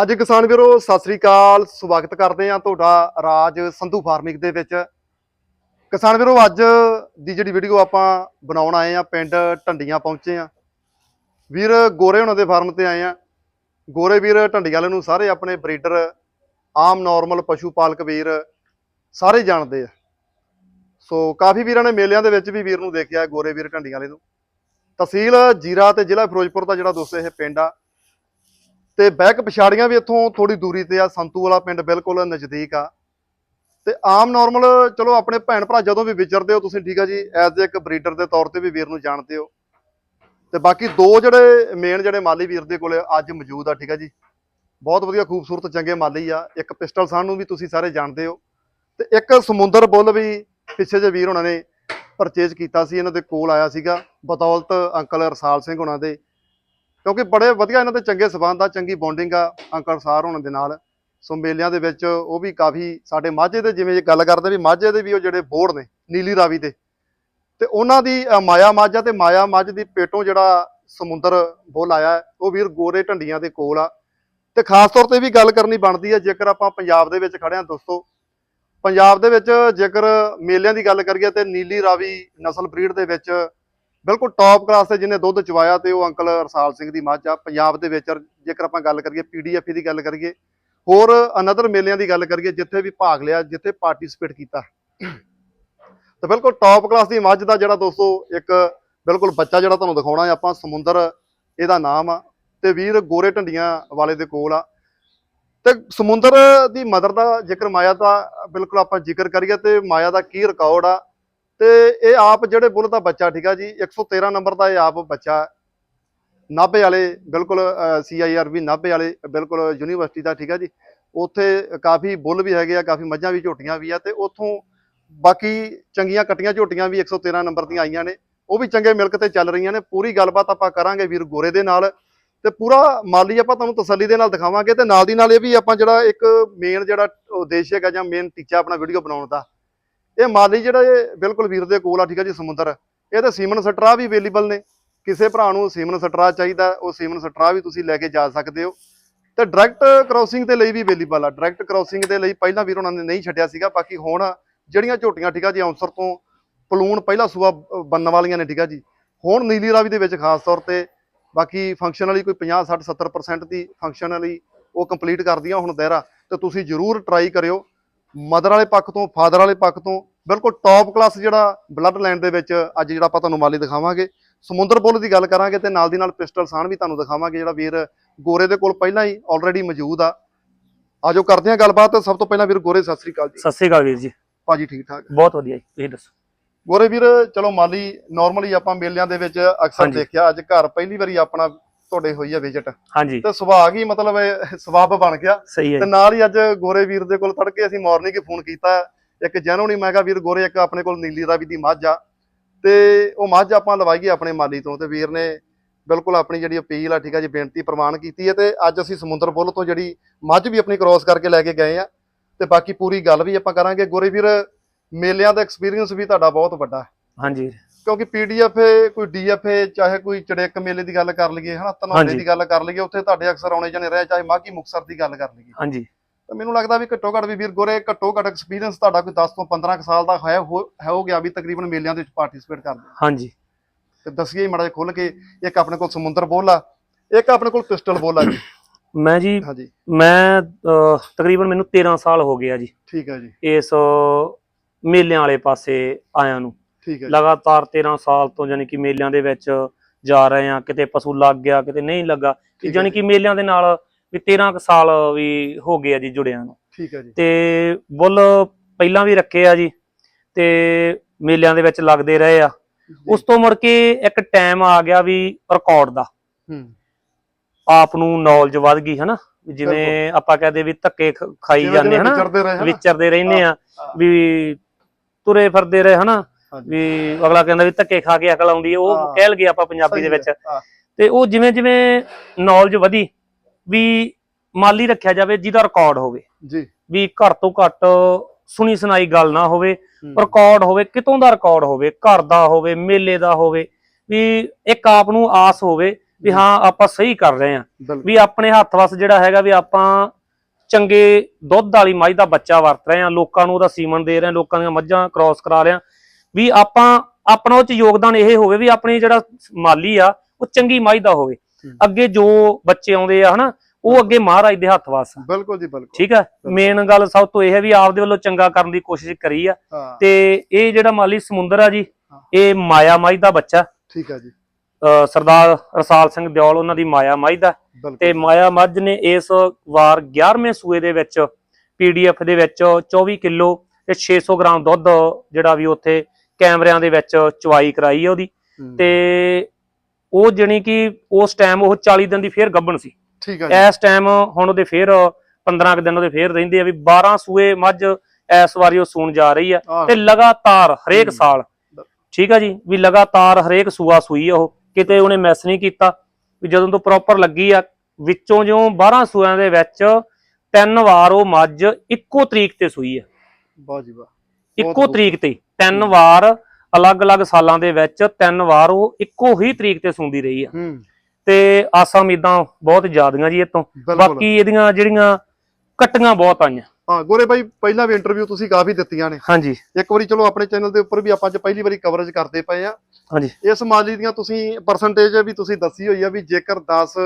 ਅੱਜ ਕਿਸਾਨ ਵੀਰੋ, ਸਤਿ ਸ੍ਰੀ ਅਕਾਲ। ਸਵਾਗਤ ਕਰਦੇ ਹਾਂ ਤੁਹਾਡਾ ਰਾਜ ਸੰਧੂ ਫਾਰਮਿੰਗ ਦੇ ਵਿੱਚ। ਕਿਸਾਨ ਵੀਰੋ, ਅੱਜ ਦੀ ਜਿਹੜੀ ਵੀਡੀਓ ਆਪਾਂ ਬਣਾਉਣ ਆਏ ਆ ਪਿੰਡ ਢੰਡੀਆਂ ਪਹੁੰਚੇ ਆ ਵੀਰ, ਗੋਰੇ ਹੁਣਾਂ ਦੇ ਫਾਰਮ ਤੇ ਆਏ ਆ ਗੋਰੇ ਵੀਰ ਢੰਡੀ ਵਾਲੇ ਨੂੰ ਸਾਰੇ ਆਪਣੇ ਬਰੀਡਰ, ਆਮ ਨਾਰਮਲ ਪਸ਼ੂ ਪਾਲਕ ਵੀਰ ਸਾਰੇ ਜਾਣਦੇ ਆ। ਸੋ ਕਾਫੀ ਵੀਰਾਂ ਨੇ ਮੇਲਿਆਂ ਦੇ ਵਿੱਚ ਵੀ ਵੀਰ ਨੂੰ ਦੇਖਿਆ, ਗੋਰੇ ਵੀਰ ਢੰਡੀ ਵਾਲੇ ਨੂੰ। ਤਹਿਸੀਲ ਜੀਰਾ ਤੇ ਜ਼ਿਲ੍ਹਾ ਫਿਰੋਜ਼ਪੁਰ ਦਾ ਜਿਹੜਾ ਦੋਸਤੋ ਇਹ ਪਿੰਡ ਆ ਤੇ ਬੈਕ ਪਛਾੜੀਆਂ ਵੀ ਇੱਥੋਂ ਥੋੜੀ ਦੂਰੀ ਤੇ ਆ, ਸੰਤੂ ਵਾਲਾ ਪਿੰਡ ਬਿਲਕੁਲ ਨਜ਼ਦੀਕ ਆ। ਤੇ ਆਮ ਨਾਰਮਲ ਚਲੋ ਆਪਣੇ ਭੈਣ ਭਰਾ ਜਦੋਂ ਵੀ ਵਿਚਰਦੇ ਹੋ, ਤੁਸੀਂ ਠੀਕ ਆ ਜੀ ਐਜ਼ ਇੱਕ ਬਰੀਡਰ ਦੇ ਤੌਰ ਤੇ ਵੀ ਵੀਰ ਨੂੰ ਜਾਣਦੇ ਹੋ। ਤੇ ਬਾਕੀ ਦੋ ਜਿਹੜੇ ਮੇਨ ਜਿਹੜੇ ਮਾਲੀ ਵੀਰ ਦੇ ਕੋਲੇ ਅੱਜ ਮੌਜੂਦ ਆ, ਠੀਕ ਆ ਜੀ। ਬਹੁਤ ਵਧੀਆ ਖੂਬਸੂਰਤ ਚੰਗੇ ਮਾਲੀ ਆ। ਇੱਕ ਪਿਸਟਲ ਸਾਨ ਨੂੰ ਵੀ ਤੁਸੀਂ ਸਾਰੇ ਜਾਣਦੇ ਹੋ। ਤੇ ਇੱਕ ਸਮੁੰਦਰ ਬੁੱਲ ਵੀ ਪਿੱਛੇ ਜੇ ਵੀਰ ਉਹਨਾਂ ਨੇ ਪਰਚੇਜ ਕੀਤਾ ਸੀ, ਇਹਨਾਂ ਦੇ ਕੋਲ ਆਇਆ ਸੀਗਾ। ਬਦੌਲਤ ਅੰਕਲ ਰਸਾਲ ਸਿੰਘ ਉਹਨਾਂ ਦੇ। ਕਿਉਂਕਿ ਬੜੇ ਵਧੀਆ ਇਹਨਾਂ ਦੇ ਚੰਗੇ ਸਬੰਧ ਆ, ਚੰਗੀ ਬੌਂਡਿੰਗ ਆ ਅੰਕਲ ਸਾਰ ਹੋਣ ਦੇ ਨਾਲ। ਸੋ ਮੇਲਿਆਂ ਦੇ ਵਿੱਚ ਉਹ ਵੀ ਕਾਫੀ ਸਾਡੇ ਮਾਝੇ ਦੇ ਜਿਵੇਂ ਗੱਲ ਕਰਦੇ ਵੀ ਮਾਝੇ ਦੇ ਵੀ ਉਹ ਜਿਹੜੇ ਬੋਰਡ ਨੇ, ਨੀਲੀ ਰਾਵੀ ਦੇ। ਤੇ ਉਹਨਾਂ ਦੀ ਮਾਇਆ ਮਾਝਾ ਤੇ ਮਾਇਆ ਮਾਝ ਦੀ ਪੇਟੋਂ ਜਿਹੜਾ ਸਮੁੰਦਰ ਬੋਲ ਆਇਆ, ਉਹ ਵੀਰ ਗੋਰੇ ਢੰਡੀਆਂ ਦੇ ਕੋਲ ਆ। ਤੇ ਖਾਸ ਤੌਰ ਤੇ ਵੀ ਗੱਲ ਕਰਨੀ ਬਣਦੀ ਹੈ ਜੇਕਰ ਆਪਾਂ ਪੰਜਾਬ ਦੇ ਵਿੱਚ ਖੜੇ ਹਾਂ ਦੋਸਤੋ। ਪੰਜਾਬ ਦੇ ਵਿੱਚ ਜੇਕਰ ਮੇਲਿਆਂ ਦੀ ਗੱਲ ਕਰੀਏ ਤੇ ਨੀਲੀ ਰਾਵੀ ਨਸਲ ਬਰੀਡ ਦੇ ਵਿੱਚ ਬਿਲਕੁਲ ਟੌਪ ਕਲਾਸ ਦੇ ਜਿਹਨੇ ਦੁੱਧ ਚਵਾਇਆ ਤੇ ਉਹ ਅੰਕਲ ਰਸਾਲ ਸਿੰਘ ਦੀ ਮੱਝ ਆ। ਪੰਜਾਬ ਦੇ ਵਿੱਚ ਜੇਕਰ ਆਪਾਂ ਗੱਲ ਕਰੀਏ ਪੀਡੀਐਫ ਦੀ ਗੱਲ ਕਰੀਏ, ਹੋਰ ਅਨਦਰ ਮੇਲਿਆਂ ਦੀ ਗੱਲ ਕਰੀਏ, ਜਿੱਥੇ ਵੀ ਭਾਗ ਲਿਆ, ਜਿੱਥੇ ਪਾਰਟਿਸਿਪੇਟ ਕੀਤਾ। ਤਾਂ ਬਿਲਕੁਲ ਟੌਪ ਕਲਾਸ ਦੀ ਮੱਝ ਦਾ ਜਿਹੜਾ ਦੋਸਤੋ ਇੱਕ ਬਿਲਕੁਲ ਬੱਚਾ ਜਿਹੜਾ ਤੁਹਾਨੂੰ ਦਿਖਾਉਣਾ ਆਪਾਂ ਸਮੁੰਦਰ ਇਹਦਾ ਨਾਮ ਆ ਤੇ ਵੀਰ ਗੋਰੇ ਢੰਡੀਆਂ ਵਾਲੇ ਦੇ ਕੋਲ ਆ। ਤੇ ਸਮੁੰਦਰ ਦੀ ਮਦਰ ਦਾ ਜ਼ਿਕਰ ਮਾਇਆ ਦਾ ਬਿਲਕੁਲ ਆਪਾਂ ਜ਼ਿਕਰ ਕਰੀਏ ਤੇ ਮਾਇਆ ਦਾ ਕੀ ਰਿਕਾਰਡ ਆ ਤੇ ਇਹ ਆਪ ਜਿਹੜੇ ਬੁੱਲ ਦਾ ਬੱਚਾ, ਠੀਕ ਆ ਜੀ? 113 ਨੰਬਰ ਦਾ ਇਹ ਆਪ ਬੱਚਾ ਨਾਭੇ ਵਾਲੇ, ਬਿਲਕੁਲ ਸੀਆਈਆਰ ਵੀ ਨਾਭੇ ਵਾਲੇ, ਬਿਲਕੁਲ ਯੂਨੀਵਰਸਿਟੀ ਦਾ, ਠੀਕ ਆ ਜੀ? ਉੱਥੇ ਕਾਫੀ ਬੁੱਲ ਵੀ ਹੈਗੇ ਆ, ਕਾਫੀ ਮੱਝਾਂ ਵੀ, ਝੋਟੀਆਂ ਵੀ ਆ ਤੇ ਉੱਥੋਂ ਬਾਕੀ ਚੰਗੀਆਂ ਕੱਟੀਆਂ ਝੋਟੀਆਂ ਵੀ 113 ਨੰਬਰ ਦੀਆਂ ਆਈਆਂ ਨੇ। ਉਹ ਵੀ ਚੰਗੇ ਮਿਲਕ ਤੇ ਚੱਲ ਰਹੀਆਂ ਨੇ। ਪੂਰੀ ਗੱਲਬਾਤ ਆਪਾਂ ਕਰਾਂਗੇ ਵੀਰ ਗੋਰੇ ਦੇ ਨਾਲ। ਤੇ ਪੂਰਾ ਮਾਲੀ ਆਪਾਂ ਤੁਹਾਨੂੰ ਤਸੱਲੀ ਦੇ ਨਾਲ ਦਿਖਾਵਾਂਗੇ ਤੇ ਨਾਲ ਦੀ ਨਾਲ ਇਹ ਵੀ ਆਪਾਂ ਜਿਹੜਾ ਇੱਕ ਮੇਨ ਜਿਹੜਾ ਉਦੇਸ਼ ਹੈਗਾ ਜਾਂ ਮੇਨ ਟੀਚਾ ਆਪਣਾ ਵੀਡੀਓ ਬਣਾਉਣ ਦਾ। ਇਹ ਮਾਲੀ ਜਿਹੜਾ ਇਹ ਬਿਲਕੁਲ ਵੀਰ ਦੇ ਕੋਲ ਆ, ਠੀਕ ਆ ਜੀ, ਸਮੁੰਦਰ। ਇਹ ਤਾਂ ਸੀਮਨ ਸਟਰਾ ਵੀ ਅਵੇਲੇਬਲ ਨੇ। ਕਿਸੇ ਭਰਾ ਨੂੰ ਸੀਮਨ ਸਟਰਾ ਚਾਹੀਦਾ, ਉਹ ਸੀਮਨ ਸਟਰਾ ਵੀ ਤੁਸੀਂ ਲੈ ਕੇ ਜਾ ਸਕਦੇ ਹੋ। ਤੇ ਡਾਇਰੈਕਟ ਕ੍ਰਾਸਿੰਗ ਦੇ ਲਈ ਵੀ ਅਵੇਲੇਬਲ ਆ। ਡਾਇਰੈਕਟ ਕ੍ਰਾਸਿੰਗ ਦੇ ਲਈ ਪਹਿਲਾਂ ਵੀਰ ਉਹਨਾਂ ਨੇ ਨਹੀਂ ਛੱਡਿਆ ਸੀਗਾ, ਬਾਕੀ ਹੁਣ ਜਿਹੜੀਆਂ ਝੋਟੀਆਂ, ਠੀਕ ਆ ਜੀ, ਔਂਸਰ ਤੋਂ ਪਲੂਣ ਪਹਿਲਾ ਸੂਆ ਬੰਨਣ ਵਾਲੀਆਂ ਨੇ, ਠੀਕ ਆ ਜੀ। ਹੁਣ ਨੀਲੀ ਰਾਵੀ ਦੇ ਵਿੱਚ ਖਾਸ ਤੌਰ ਤੇ ਬਾਕੀ ਫੰਕਸ਼ਨਲੀ ਕੋਈ 50 60 70% ਦੀ ਫੰਕਸ਼ਨਲੀ ਉਹ ਕੰਪਲੀਟ ਕਰਦੀਆਂ ਹੁਣ ਦਾਇਰਾ। ਤੇ ਤੁਸੀਂ ਜਰੂਰ ਟਰਾਈ ਕਰਿਓ। ਮਦਰ ਵਾਲੇ ਪੱਖ ਤੋਂ ਫਾਦਰ ਵਾਲੇ ਪੱਖ ਤੋਂ ਬਿਲਕੁਲ ਟੌਪ ਕਲਾਸ ਜਿਹੜਾ ਬਲੱਡ ਲਾਈਨ ਦੇ ਵਿੱਚ ਅੱਜ ਜਿਹੜਾ ਆਪਾਂ ਤੁਹਾਨੂੰ ਮਾਲੀ ਦਿਖਾਵਾਂਗੇ। ਸਮੁੰਦਰ ਬੁੱਲ ਦੀ ਗੱਲ ਕਰਾਂਗੇ ਤੇ ਨਾਲ ਦੀ ਨਾਲ ਪਿਸਟਲ ਸਾਨ ਵੀ ਤੁਹਾਨੂੰ ਦਿਖਾਵਾਂਗੇ ਜਿਹੜਾ ਵੀਰ ਗੋਰੇ ਦੇ ਕੋਲ ਪਹਿਲਾਂ ਹੀ ਆਲਰੇਡੀ ਮੌਜੂਦ ਆ। ਆਜੋ ਕਰਦੇ ਹਾਂ ਗੱਲਬਾਤ। ਸਭ ਤੋਂ ਪਹਿਲਾਂ ਵੀਰ ਗੋਰੇ ਸਤਿ ਸ੍ਰੀ ਅਕਾਲ ਜੀ। ਸਤਿ ਸ੍ਰੀ ਅਕਾਲ ਵੀਰ ਜੀ। ਭਾਜੀ ਠੀਕ ਠਾਕ? ਬਹੁਤ ਵਧੀਆ ਜੀ ਤੁਸੀਂ ਦੱਸੋ? ਗੋਰੇ ਵੀਰ ਚਲੋ ਮਾਲੀ ਨਾਰਮਲੀ ਆਪਾਂ ਮੇਲਿਆਂ ਦੇ ਵਿੱਚ ਅਕਸਰ। ਦੇਖਿਆ ਅੱਜ ਘਰ ਪਹਿਲੀ ਵਾਰੀ ਆਪਣਾ ਤੁਹਾਡੇ ਹੋਈ ਆ ਵਿਜ਼ਿਟ ਹਾਂਜੀ। ਤੇ ਸੁਭਾਗ ਹੀ ਮਤਲਬ ਸਵਾਬ ਬਣ ਗਿਆ? ਸਹੀ ਹੈ ਤੇ। ਨਾਲ ਹੀ ਅੱਜ ਗੋਰੇ ਵੀਰ ਦੇ ਕੋਲ ਤੜਕੇ ਅਸੀਂ ਮਾਰਨਿੰਗ ਹੀ ਫੋਨ ਕੀਤਾ। ਇੱਕ ਜੈਨੂਨੀ ਮੈਂ ਕਿਹਾ ਵੀਰ ਗੋਰੇ ਇੱਕ ਆਪਣੇ ਕੋਲ ਨੀਲੀ ਰਾਵੀ ਦੀ ਮੱਝ ਆ। ਤੇ ਉਹ ਮੱਝ ਆਪਾਂ ਲਵਾਈਏ ਆਪਣੇ ਮਾਲੀ ਤੋਂ ਤੇ ਵੀਰ ਨੇ ਬਿਲਕੁਲ ਆਪਣੀ ਜਿਹੜੀ ਅਪੀਲ ਆ ਠੀਕ ਆ ਜੀ ਬੇਨਤੀ ਪ੍ਰਵਾਨ ਕੀਤੀ ਹੈ ਤੇ ਅੱਜ ਅਸੀਂ ਸਮੁੰਦਰ ਬੁੱਲ ਤੋਂ ਜਿਹੜੀ ਮੱਝ ਵੀ ਆਪਣੀ ਕ੍ਰੋਸ ਕਰਕੇ ਲੈ ਕੇ ਗਏ ਆ। ਤੇ ਬਾਕੀ ਪੂਰੀ ਗੱਲ ਵੀ ਆਪਾਂ ਕਰਾਂਗੇ। ਗੋਰੇ ਵੀਰ ਮੇਲਿਆਂ ਦਾ ਐਕਸਪੀਰੀਅੰਸ ਵੀ ਤੁਹਾਡਾ ਬਹੁਤ ਵੱਡਾ ਹਾਂਜੀ। ਕਿਉਂਕਿ ਪੀਡੀਐਫ ਕੋਈ ਡੀਐਫਏ ਚਾਹੇ ਕੋਈ ਚੜੇਕ ਮੇਲੇ ਦੀ ਗੱਲ ਕਰ ਲਈਏ ਹਨਾ ਧਨੌਲੇ। ਦੀ ਗੱਲ ਕਰ ਲਈਏ ਉੱਥੇ ਤੁਹਾਡੇ ਅਕਸਰ ਆਉਣੇ ਜਾਣੇ ਰਹੇ ਚਾਹੇ ਮਾਘੀ ਮੁਕਸਰ ਦੀ ਗੱਲ ਕਰ ਲਈਏ। ਹਾਂਜੀ। ਤਾਂ ਮੈਨੂੰ ਲੱਗਦਾ ਵੀ ਘੱਟੋ ਘੱਟ ਵੀ ਵੀਰ ਗੋਰੇ ਘੱਟੋ ਘੱਟ ਐਕਸਪੀਰੀਅੰਸ ਤੁਹਾਡਾ ਕੋਈ 10 ਤੋਂ 15 ਕੁ ਸਾਲ ਦਾ ਹੈ ਹੋ ਗਿਆ ਵੀ ਤਕਰੀਬਨ ਮੇਲਿਆਂ ਦੇ ਵਿੱਚ ਪਾਰਟਿਸਿਪੇਟ ਕਰਦੇ। ਹਾਂਜੀ। ਤੇ ਦੱਸੀਏ ਮੜਾ ਖੁੱਲ ਕੇ ਇੱਕ ਆਪਣੇ ਕੋਲ ਸਮੁੰਦਰ ਬੋਲ ਇੱਕ ਆਪਣੇ ਕੋਲ ਪਿਸਟਲ ਬੋਲ ਜੀ। ਮੈਂ ਜੀ ਹਾਂਜੀ। ਮੈਂ ਤਕਰੀਬਨ ਮੈਨੂੰ 13 ਸਾਲ ਹੋ ਗਏ ਆ ਜੀ। ਠੀਕ ਹੈ ਜੀ। ਇਸ ਮੇਲਿਆਂ ਵਾਲੇ ਪਾਸੇ ਆਇਆਂ ਨੂੰ। ਠੀਕ ਹੈ ਜੀ। ਲਗਾਤਾਰ 13 ਸਾਲ ਤੋਂ ਯਾਨੀ ਕਿ ਮੇਲਿਆਂ ਦੇ ਵਿੱਚ ਜਾ ਰਹੇ ਆ ਕਿਤੇ ਪਸ਼ੂ ਲੱਗ ਗਿਆ ਕਿਤੇ ਨਹੀਂ ਲੱਗਾ ਯਾਨੀ ਕਿ ਮੇਲਿਆਂ ਦੇ ਨਾਲ ਵੀ 13 ਕੁ ਸਾਲ ਵੀ ਹੋ ਗਏ ਆ ਜੀ ਜੁੜਿਆਂ ਨੂੰ। ਠੀਕ ਹੈ ਜੀ। ਤੇ ਬੁੱਲ ਪਹਿਲਾਂ ਵੀ ਰੱਖੇ ਆ ਜੀ ਤੇ ਮੇਲਿਆਂ ਦੇ ਵਿੱਚ ਲੱਗਦੇ ਰਹੇ ਆ। ਉਸ ਤੋਂ ਮੁੜ ਕੇ ਇੱਕ ਟਾਈਮ ਆ ਗਿਆ ਵੀ ਰਿਕਾਰਡ ਦਾ। ਹੂੰ। ਆਪ ਨੂੰ ਨੌਲੇਜ ਵੱਧ ਗਈ ਹਨਾ? ਜਿਵੇਂ ਆਪਾਂ ਕਹਦੇ ਵੀ ਧੱਕੇ ਖਾਈ ਜਾਂਦੇ ਹਨਾ? ਵਿਚਰਦੇ ਰਹਿੰਦੇ ਆ। ਵੀ ਤੁਰੇ ਫਿਰਦੇ ਰਹੇ ਹਨਾ। ਵੀ ਅਗਲਾ ਕਹਿੰਦਾ ਵੀ ਧੱਕੇ ਖਾ ਕੇ ਅਕਲ ਆਉਂਦੀ ਹੈ ਉਹ। ਕਹਿ ਲਗੇ ਆਪਾਂ ਪੰਜਾਬੀ ਦੇ ਵਿੱਚ। ਤੇ ਉਹ ਜਿਵੇਂ ਜਿਵੇਂ ਨੌਲੇਜ ਵਧੀ ਵੀ ਮਾਲੀ ਰੱਖਿਆ ਜਾਵੇ ਜਿਹਦਾ ਰਿਕਾਰਡ ਹੋਵੇ। ਜੀ। ਵੀ ਘੱਟ ਤੋਂ ਘੱਟ ਸੁਣੀ ਸੁਣਾਈ ਗੱਲ ਨਾ ਹੋਵੇ ਰਿਕਾਰਡ ਹੋਵੇ ਕਿਤੋਂ ਦਾ ਰਿਕਾਰਡ ਹੋਵੇ ਘਰ ਦਾ ਹੋਵੇ ਮੇਲੇ ਦਾ ਹੋਵੇ ਵੀ ਇੱਕ ਆਪ ਨੂੰ ਆਸ ਹੋਵੇ ਵੀ ਹਾਂ ਆਪਾਂ ਸਹੀ ਕਰ ਰਹੇ ਆ ਵੀ ਆਪਣੇ ਹੱਥ ਵਸ ਜਿਹੜਾ ਹੈਗਾ ਵੀ ਆਪਾਂ ਚੰਗੇ ਦੁੱਧ ਵਾਲੀ ਮੱਝ ਦਾ ਬੱਚਾ ਵਰਤ ਰਹੇ ਆ ਲੋਕਾਂ ਨੂੰ ਉਹਦਾ ਸੀਮਨ ਦੇ ਰਹੇ ਆ ਲੋਕਾਂ ਦੀਆਂ ਮੱਝਾਂ ਕ੍ਰਾਸ ਕਰਾ ਰਹੇ ਆ ਵੀ ਆਪਾਂ ਆਪਣਾ ਉਹ ਚ ਯੋਗਦਾਨ ਇਹ ਹੋਵੇ ਵੀ ਆਪਣੀ ਜਿਹੜਾ ਮਾਲੀ ਆ ਉਹ ਚੰਗੀ ਮੱਝ ਦਾ ਹੋਵੇ। ਅੱਗੇ ਜੋ ਬੱਚੇ ਆਉਂਦੇ ਆ ਹਨਾ ਉਹ ਅੱਗੇ ਮਹਾਰਾਜ ਦੇ ਹੱਥ ਵਸ ਆ। ਬਿਲਕੁਲ ਜੀ ਬਿਲਕੁਲ। ਠੀਕ ਹੈ ਮੇਨ ਗੱਲ ਸਭ ਤੋਂ ਇਹ ਹੈ ਵੀ ਆਪਦੇ ਵੱਲੋਂ ਚੰਗਾ ਕਰਨ ਦੀ ਕੋਸ਼ਿਸ਼ ਕਰੀ ਆ। ਤੇ ਇਹ ਜਿਹੜਾ ਮਾਲੀ ਸਮੁੰਦਰ ਆ ਜੀ। ਇਹ ਮਾਇਆ ਮੱਝ ਦਾ ਬੱਚਾ। ਠੀਕ ਹੈ ਜੀ। ਸਰਦਾਰ ਰਸਾਲ ਸਿੰਘ ਦਿਓਲ ਉਹਨਾਂ ਦੀ ਮਾਇਆ ਮੱਝ ਦਾ। ਤੇ ਮਾਇਆ ਮੱਝ ਨੇ ਇਸ ਵਾਰ 11ਵੇਂ ਸੂਏ ਦੇ ਵਿੱਚ ਪੀਡੀਐਫ ਦੇ ਵਿੱਚ 24 ਕਿਲੋ ਤੇ 600 ਗ੍ਰਾਮ ਦੁੱਧ ਜਿਹੜਾ ਵੀ ਉੱਥੇ ਕੈਮਰਿਆਂ ਦੇ ਵਿੱਚ ਚਵਾਈ ਕਰਾਈ ਹੈ ਉਹਦੀ। ਤੇ ਉਹ ਜਣੀ ਕਿ ਉਸ ਟਾਈਮ ਉਹ 40 ਦਿਨ ਦੀ ਫੇਰ ਗੱਭਣ ਸੀ। ਠੀਕ ਹੈ ਜੀ। ਇਸ ਟਾਈਮ ਹੁਣ ਉਹਦੇ ਫੇਰ 15 ਕੁ ਦਿਨ ਉਹਦੇ ਫੇਰ ਰਹਿੰਦੇ ਆ ਵੀ 12 ਸੂਏ ਮੱਝ ਇਸ ਵਾਰੀ ਉਹ ਸੂਣ ਜਾ ਰਹੀ ਆ। ਤੇ ਲਗਾਤਾਰ ਹਰੇਕ। ਸਾਲ ਠੀਕ ਆ ਜੀ ਵੀ ਲਗਾਤਾਰ ਹਰੇਕ ਸੂਆ ਸੂਈ ਆ ਉਹ। ਕਿਤੇ ਉਹਨੇ ਮਿਸ ਨਹੀਂ ਕੀਤਾ ਵੀ ਜਦੋਂ ਤੋਂ ਪ੍ਰੋਪਰ ਲੱਗੀ ਆ ਵਿੱਚੋਂ ਜਿਉਂ 12 ਸੂਆਂ ਦੇ ਵਿੱਚ ਤਿੰਨ ਵਾਰ ਉਹ ਮੱਝ ਇੱਕੋ ਤਰੀਕ ਤੇ ਸੂਈ ਆ। ਵਾਹ ਜੀ ਵਾਹ। ਇੱਕੋ ਤਰੀਕ ਤੇ। ਤਿੰਨ ਵਾਰ ਅਲੱਗ-ਅਲੱਗ ਸਾਲਾਂ ਦੇ ਵਿੱਚ ਤਿੰਨ ਵਾਰ ਉਹ ਇੱਕੋ ਹੀ ਤਰੀਕ ਤੇ ਸੂੰਦੀ ਰਹੀ ਆ। ਤੇ ਆਸਾਂ ਉਮੀਦਾਂ ਬਹੁਤ ਜ਼ਿਆਦੀਆਂ ਜੀ ਇਹ ਤੋਂ ਬਿਲਕੁਲ। ਬਾਕੀ ਇਹਦੀਆਂ ਜਿਹੜੀਆਂ ਕੱਟੀਆਂ ਬਹੁਤ ਆਈਆਂ। ਹਾਂ ਗੋਰੇ ਬਾਈ ਪਹਿਲਾਂ ਵੀ ਇੰਟਰਵਿਊ ਤੁਸੀਂ ਕਾਫੀ ਦਿੱਤੀਆਂ ਨੇ। ਹਾਂਜੀ। ਇੱਕ ਵਾਰੀ ਚਲੋ ਆਪਣੇ ਚੈਨਲ ਦੇ ਉੱਪਰ ਵੀ ਆਪਾਂ ਅੱਜ ਪਹਿਲੀ ਵਾਰੀ ਕਵਰੇਜ ਕਰਦੇ ਪਏ ਆ। ਹਾਂਜੀ। ਇਸ ਮਾਲੀ ਦੀਆਂ ਤੁਸੀਂ ਪਰਸੈਂਟੇਜ ਵੀ ਤੁਸੀਂ ਦੱਸੀ ਹੋਈ ਆ ਵੀ ਜੇਕਰ 10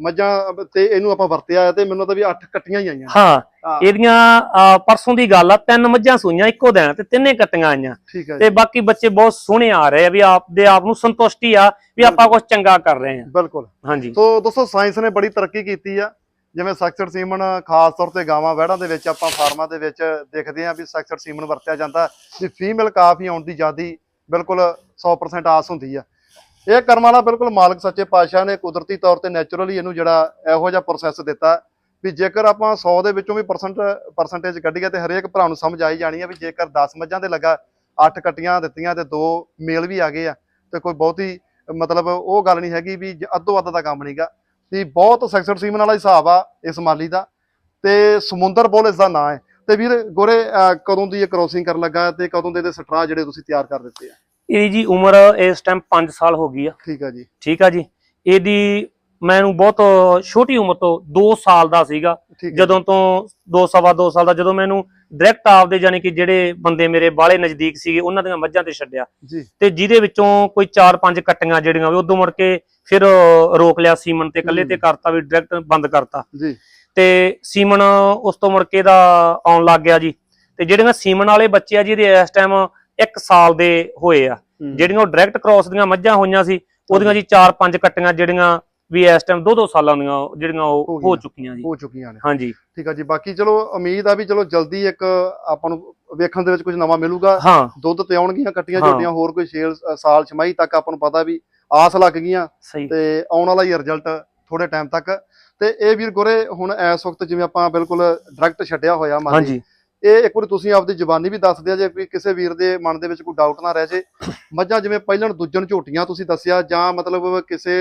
ਮੱਝਾਂ ਤੇ ਇਹਨੂੰ ਆਪਾਂ ਵਰਤਿਆ ਤੇ ਮੈਨੂੰ ਤਾਂ ਵੀ 8 ਕੱਟੀਆਂ ਹੀ ਆਈਆਂ। ਹਾਂ, ਇਹਦੀਆਂ ਪਰਸੋਂ ਦੀ ਗੱਲ ਆ ਤਿੰਨ ਮੱਝਾਂ ਸੂਈਆਂ ਇੱਕੋ ਦਿਨ ਤੇ ਤਿੰਨੇ ਕੱਟੀਆਂ ਆਈਆਂ। ਹੈ ਤੇ ਬਾਕੀ ਬੱਚੇ ਬਹੁਤ ਸੋਹਣੇ ਆ ਰਹੇ ਆ ਵੀ ਆਪਦੇ ਆਪ ਨੂੰ ਸੰਤੁਸ਼ਟੀ ਆ ਵੀ ਆਪਾਂ ਕੁਝ ਚੰਗਾ ਕਰ ਰਹੇ ਆ। ਬਿਲਕੁਲ। ਹਾਂਜੀ। ਸੋ ਦੋਸਤੋ ਸਾਇੰਸ ਨੇ ਬੜੀ ਤਰੱਕੀ ਕੀਤੀ ਆ। ਜਿਵੇਂ ਸੈਕਸਰ ਸੀਮਨ ਖਾਸ ਤੌਰ ਤੇ ਗਾਵਾਂ ਵਹਿੜਾਂ ਦੇ ਵਿੱਚ ਆਪਾਂ ਫਾਰਮਾਂ ਦੇ ਵਿੱਚ ਦੇਖਦੇ ਆ ਵੀ ਸੈਕਸਰ ਸੀਮਨ ਵਰਤਿਆ ਜਾਂਦਾ ਵੀ ਫੀਮੇਲ ਕਾਫੀ ਆਉਣ ਦੀ ਜਿਆਦੀ ਬਿਲਕੁਲ 100% ਆਸ ਹੁੰਦੀ ਆ। ਇਹ ਕਰਮ ਵਾਲਾ ਬਿਲਕੁਲ ਮਾਲਕ ਸੱਚੇ ਪਾਤਸ਼ਾਹ ਨੇ ਕੁਦਰਤੀ ਤੌਰ ਤੇ ਨੇਚਰਲੀ ਇਹਨੂੰ ਜਿਹੜਾ ਇਹੋ ਜਿਹਾ ਪ੍ਰੋਸੈਸ ਦਿੱਤਾ। ਵੀ ਜੇਕਰ ਆਪਾਂ 100 ਦੇ ਵਿੱਚੋਂ ਵੀ ਪਰਸੈਂਟ ਪਰਸੈਂਟੇਜ ਕੱਢੀਏ ਤੇ ਹਰੇਕ ਭਰਾ ਨੂੰ ਸਮਝ ਆਈ ਜਾਣੀ ਆ ਵੀ ਜੇਕਰ 10 ਮੱਝਾਂ ਤੇ ਲੱਗਾ 8 ਕੱਟੀਆਂ ਦਿੱਤੀਆਂ ਤੇ ਦੋ ਮੇਲ ਵੀ ਆ ਗਏ ਆ ਤੇ ਕੋਈ ਬਹੁਤੀ ਮਤਲਬ ਉਹ ਗੱਲ ਨਹੀਂ ਹੈਗੀ ਵੀ ਅੱਧੋ ਅੱਧ ਦਾ ਕੰਮ ਨਹੀਂਗਾ। ਵੀ ਬਹੁਤ ਸੈਕਸਰ ਸੀਮਨ ਵਾਲਾ ਹਿਸਾਬ ਆ ਇਸ ਮਾਲੀ ਦਾ ਤੇ ਸਮੁੰਦਰ ਬੋਲ ਇਸ ਦਾ ਨਾਂ ਹੈ। ਤੇ ਵੀਰ ਗੋਰੇ ਕਦੋਂ ਦੀ ਇਹ ਕ੍ਰੋਸਿੰਗ ਕਰਨ ਲੱਗਾ ਤੇ ਕਦੋਂ ਦੇ ਇਹਦੇ ਸਟਰਾ ਜਿਹੜੇ ਤੁਸੀਂ ਤਿਆਰ ਕਰ ਦਿੱਤੇ ਆ? ਇਹਦੀ ਜੀ ਉਮਰ ਇਸ ਟਾਈਮ 5 ਸਾਲ ਹੋ ਗਈ ਆ। ਠੀਕ ਆ ਜੀ। ਠੀਕ ਆ ਜੀ। ਇਹਦੀ ਮੈਨੂੰ ਬਹੁਤ ਛੋਟੀ ਉਮਰ ਤੋਂ 2 ਸਾਲ ਦਾ ਸੀਗਾ। ਜਦੋਂ ਤੋਂ 2 ਸਵਾ 2 ਸਾਲ ਦਾ ਜਦੋਂ ਮੈਨੂੰ ਡਾਇਰੈਕਟ ਆਪਦੇ ਯਾਨੀ ਕਿ ਜਿਹੜੇ ਬੰਦੇ ਮੇਰੇ ਬਾਹਲੇ ਨਜ਼ਦੀਕ ਸੀਗੇ ਉਹਨਾਂ ਦੀਆਂ ਮੱਝਾਂ ਤੇ ਛੱਡਿਆ। ਤੇ ਜਿਹਦੇ ਵਿੱਚੋਂ ਕੋਈ 4-5 ਕੱਟੀਆਂ ਜਿਹੜੀਆਂ ਵੀ ਉਦੋਂ ਮੁੜ ਕੇ ਫਿਰ ਰੋਕ ਲਿਆ ਸੀਮਨ ਤੇ ਇਕੱਲੇ ਹੂੰ। ਤੇ ਕਰਤਾ ਵੀ ਡਾਇਰੈਕਟ ਬੰਦ ਕਰਤਾ। ਜੀ। ਤੇ ਸੀਮਨ ਉਸ ਤੋਂ ਮੁੜ ਕੇ ਦਾ ਆਉਣ ਲੱਗ ਗਿਆ ਜੀ। ਤੇ ਜਿਹੜੀਆਂ ਸੀਮਨ ਵਾਲੇ ਬੱਚੇ ਆ ਜੀ ਇਹਦੇ ਇਸ ਟਾਈਮ 1 ਸਾਲ ਦੇ ਹੋਏ ਆ। ਜਿਹੜੀਆਂ ਉਹ ਡਾਇਰੈਕਟ ਕ੍ਰਾਸ ਦੀਆਂ ਮੱਝਾਂ ਹੋਈਆਂ ਸੀ ਉਹਦੀਆਂ ਜੀ 4-5 ਕੱਟੀਆਂ ਜਿਹੜੀਆਂ ਵੀ ਇਸ ਟਾਈਮ 2-2 ਸਾਲਾਂ ਦੀਆਂ ਜਿਹੜੀਆਂ ਉਹ। ਹੋ ਚੁੱਕੀਆਂ ਜੀ। ਹੋ ਚੁੱਕੀਆਂ ਨੇ। ਹਾਂਜੀ। ਠੀਕ ਆ ਜੀ ਬਾਕੀ ਚਲੋ ਉਮੀਦ ਆ ਵੀ ਚਲੋ ਜਲਦੀ ਇੱਕ ਆਪਾਂ ਨੂੰ ਵੇਖਣ ਦੇ ਵਿੱਚ ਕੁਝ ਨਵਾਂ ਮਿਲੂਗਾ। ਦੁੱਧ ਤੇ ਆਉਣਗੀਆਂ ਕੱਟੀਆਂ। ਝੋਟੀਆਂ ਹੋਰ ਕੋਈ ਛੇਲ ਸਾਲ ਛਮਾਈ ਤੱਕ ਆਪਾਂ ਨੂੰ ਪਤਾ ਵੀ ਆਸ ਲੱਗ ਗਈਆਂ। ਤੇ ਆਉਣ ਵਾਲਾ ਹੀ ਰਿਜ਼ਲਟ ਥੋੜੇ ਟਾਈਮ ਤੱਕ। ਤੇ ਇਹ ਵੀਰ ਗੋਰੇ ਹੁਣ ਇਸ ਵਕਤ ਜਿਵੇਂ ਆਪਾਂ ਬਿਲਕੁਲ ਡਾਇਰੈਕਟ ਛੱਡਿਆ ਹੋਇਆ ਮਾਲੀ ਹਾਂਜੀ। ਇਹ ਇੱਕ ਵਾਰੀ ਤੁਸੀਂ ਆਪਦੀ ਜ਼ੁਬਾਨੀ ਵੀ ਦੱਸ ਦਿਆ ਜੇ ਕੋਈ ਕਿਸੇ ਵੀਰ ਦੇ ਮਨ ਦੇ ਵਿੱਚ ਕੋਈ ਡਾਊਟ ਨਾ ਰਹਿ ਜੇ। ਮੱਝਾਂ ਜਿਵੇਂ ਪਹਿਲਣ ਦੂਜਣ ਝੋਟੀਆਂ ਤੁਸੀਂ ਦੱਸਿਆ ਜਾਂ ਮਤਲਬ ਕਿਸੇ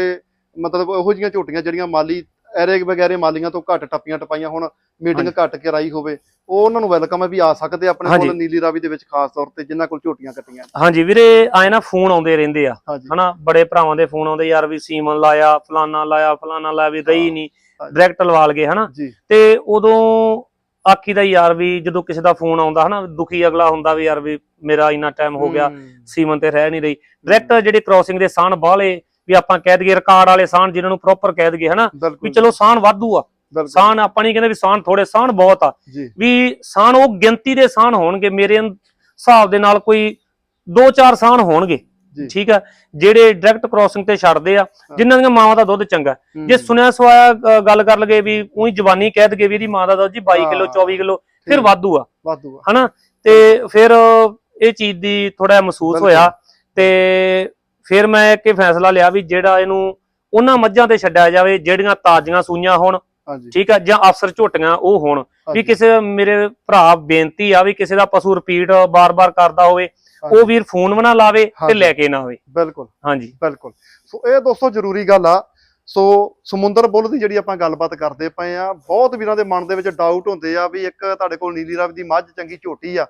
ਮਤਲਬ ਉਹੋ ਜੀਆਂ ਝੋਟੀਆਂ ਜਿਹੜੀਆਂ ਮਾਲੀ ਐਰੇ ਵਗੈਰੇ ਮਾਲੀਆਂ ਤੋਂ ਘੱਟ ਟੱਪੀਆਂ ਟਪਾਈਆਂ ਹੁਣ ਮੀਟਿੰਗ ਘੱਟ ਕੇ ਰਾਈ ਹੋਵੇ ਉਹ ਉਹਨਾਂ ਨੂੰ ਵੈਲਕਮ ਹੈ ਵੀ ਆ ਸਕਦੇ ਆਪਣੇ ਕੋਲ। ਨੀਲੀ ਰਾਵੀ ਦੇ ਵਿੱਚ ਖਾਸ ਤੌਰ ਤੇ ਜਿਨ੍ਹਾਂ ਕੋਲ ਝੋਟੀਆਂ ਕੱਟੀਆਂ। ਹਾਂਜੀ ਵੀਰੇ ਆਏ ਨਾ ਫੋਨ ਆਉਂਦੇ ਰਹਿੰਦੇ ਆ ਹਨਾ? ਬੜੇ ਭਰਾਵਾਂ ਦੇ ਫੋਨ ਆਉਂਦੇ ਯਾਰ ਵੀ ਸੀਮਨ ਲਾਇਆ ਫਲਾਨਾ ਲਾਇਆ ਫਲਾਨਾ ਲਾਇਆ ਵੀ ਰਹੀ ਨਹੀਂ। ਡਾਇਰੈਕਟ ਲਵਾਲ ਗਏ ਹਨਾ? ਤੇ ਉਦੋਂ ਆਖੀ ਦਾ ਯਾਰ ਵੀ ਜਦੋਂ ਕਿਸੇ ਦਾ ਫੋਨ ਆਉਂਦਾ ਹਨਾ? ਦੁਖੀ ਅਗਲਾ ਹੁੰਦਾ ਵੀ ਯਾਰ ਵੀ ਮੇਰਾ ਇੰਨਾ ਟਾਈਮ ਹੋ ਗਿਆ। ਸੀਮਨ ਤੇ ਰਹਿ ਨਹੀਂ ਰਹੀ। ਡਾਇਰੈਕਟ ਜਿਹੜੇ ਕ੍ਰਾਸਿੰਗ ਦੇ ਸਾਨ ਬਾਹਲੇ ਵੀ ਆਪਾਂ ਕਹਿ ਦਈਏ ਰਿਕਾਰਡ ਵਾਲੇ ਸਾਨ ਜਿਨ੍ਹਾਂ ਨੂੰ ਪ੍ਰੋਪਰ ਕਹਿ ਦਈਏ ਹਨਾ? ਵੀ ਚਲੋ ਸਾਨ ਵਾਧੂ ਆ। ਸਾਨ ਆਪਾਂ ਨਹੀਂ ਕਹਿੰਦੇ ਵੀ ਸਾਨ ਥੋੜੇ ਸਾਨ ਬਹੁਤ ਆ। ਵੀ ਸਾਨ ਉਹ ਗਿਣਤੀ ਦੇ ਸਾਨ ਹੋਣਗੇ ਮੇਰੇ ਹਿਸਾਬ ਦੇ ਨਾਲ ਕੋਈ 2-4 ਸਾਨ ਹੋਣਗੇ ਠੀਕ ਆ? ਜਿਹੜੇ ਡਾਇਰੈਕਟ ਕ੍ਰਾਸਿੰਗ ਤੇ ਛੱਡਦੇ ਆ ਜਿਨ੍ਹਾਂ ਦੀਆਂ ਮਾਵਾਂ ਦਾ ਦੁੱਧ ਚੰਗਾ। ਜੇ ਸੁਣਿਆ ਸਵਾਇਆ ਗੱਲ ਕਰ ਲਗੇ ਵੀ ਉਹੀ ਜਵਾਨੀ ਕਹਿ ਦਗੇ ਵੀ ਇਹਦੀ ਮਾਂ ਦਾ ਦੁੱਧ ਜੀ 22 ਕਿਲੋ ਹਾਂ। 24 ਕਿਲੋ ਫਿਰ। ਵਾਧੂ ਆ। ਵਾਧੂ ਆ। ਹਨਾ? ਤੇ ਫਿਰ ਇਹ ਚੀਜ਼ ਦੀ ਥੋੜਾ ਮਹਿਸੂਸ। ਹੋਇਆ ਤੇ ਫਿਰ ਮੈਂ ਇੱਕ ਇਹ ਫੈਸਲਾ ਲਿਆ ਵੀ ਜਿਹੜਾ ਇਹਨੂੰ ਉਹਨਾਂ ਮੱਝਾਂ ਤੇ ਛੱਡਿਆ ਜਾਵੇ ਜਿਹੜੀਆਂ ਤਾਜ਼ੀਆਂ ਸੂਈਆਂ ਹੋਣ ਠੀਕ ਆ ਜਾਂ ਅਫਸਰ ਝੋਟੀਆਂ ਉਹ ਹੋਣ। ਵੀ ਕਿਸੇ ਮੇਰੇ ਭਰਾ ਬੇਨਤੀ ਆ ਵੀ ਕਿਸੇ ਦਾ ਪਸ਼ੂ ਰਿਪੀਟ ਬਾਰ-ਬਾਰ ਕਰਦਾ ਹੋਵੇ ਉਹ ਵੀਰ ਫੋਨ ਬਣਾ ਲਾਵੇ ਤੇ। ਲੈ ਕੇ ਨਾ ਆਵੇ। ਬਿਲਕੁਲ। ਹਾਂਜੀ। ਬਿਲਕੁਲ। ਸੋ ਇਹ ਦੋਸਤੋ ਜ਼ਰੂਰੀ ਗੱਲ ਆ। ਸੋ ਸਮੁੰਦਰ ਬੁੱਲ ਦੀ ਜਿਹੜੀ ਆਪਾਂ ਗੱਲਬਾਤ ਕਰਦੇ ਪਏ ਆ ਬਹੁਤ ਵੀਰਾਂ ਦੇ ਮਨ ਦੇ ਵਿੱਚ ਡਾਊਟ ਹੁੰਦੇ ਆ ਵੀ ਇੱਕ ਤੁਹਾਡੇ ਕੋਲ ਨੀਲੀ ਰਾਵੀ ਦੀ ਮੱਝ ਚੰਗੀ ਝੋਟੀ ਆ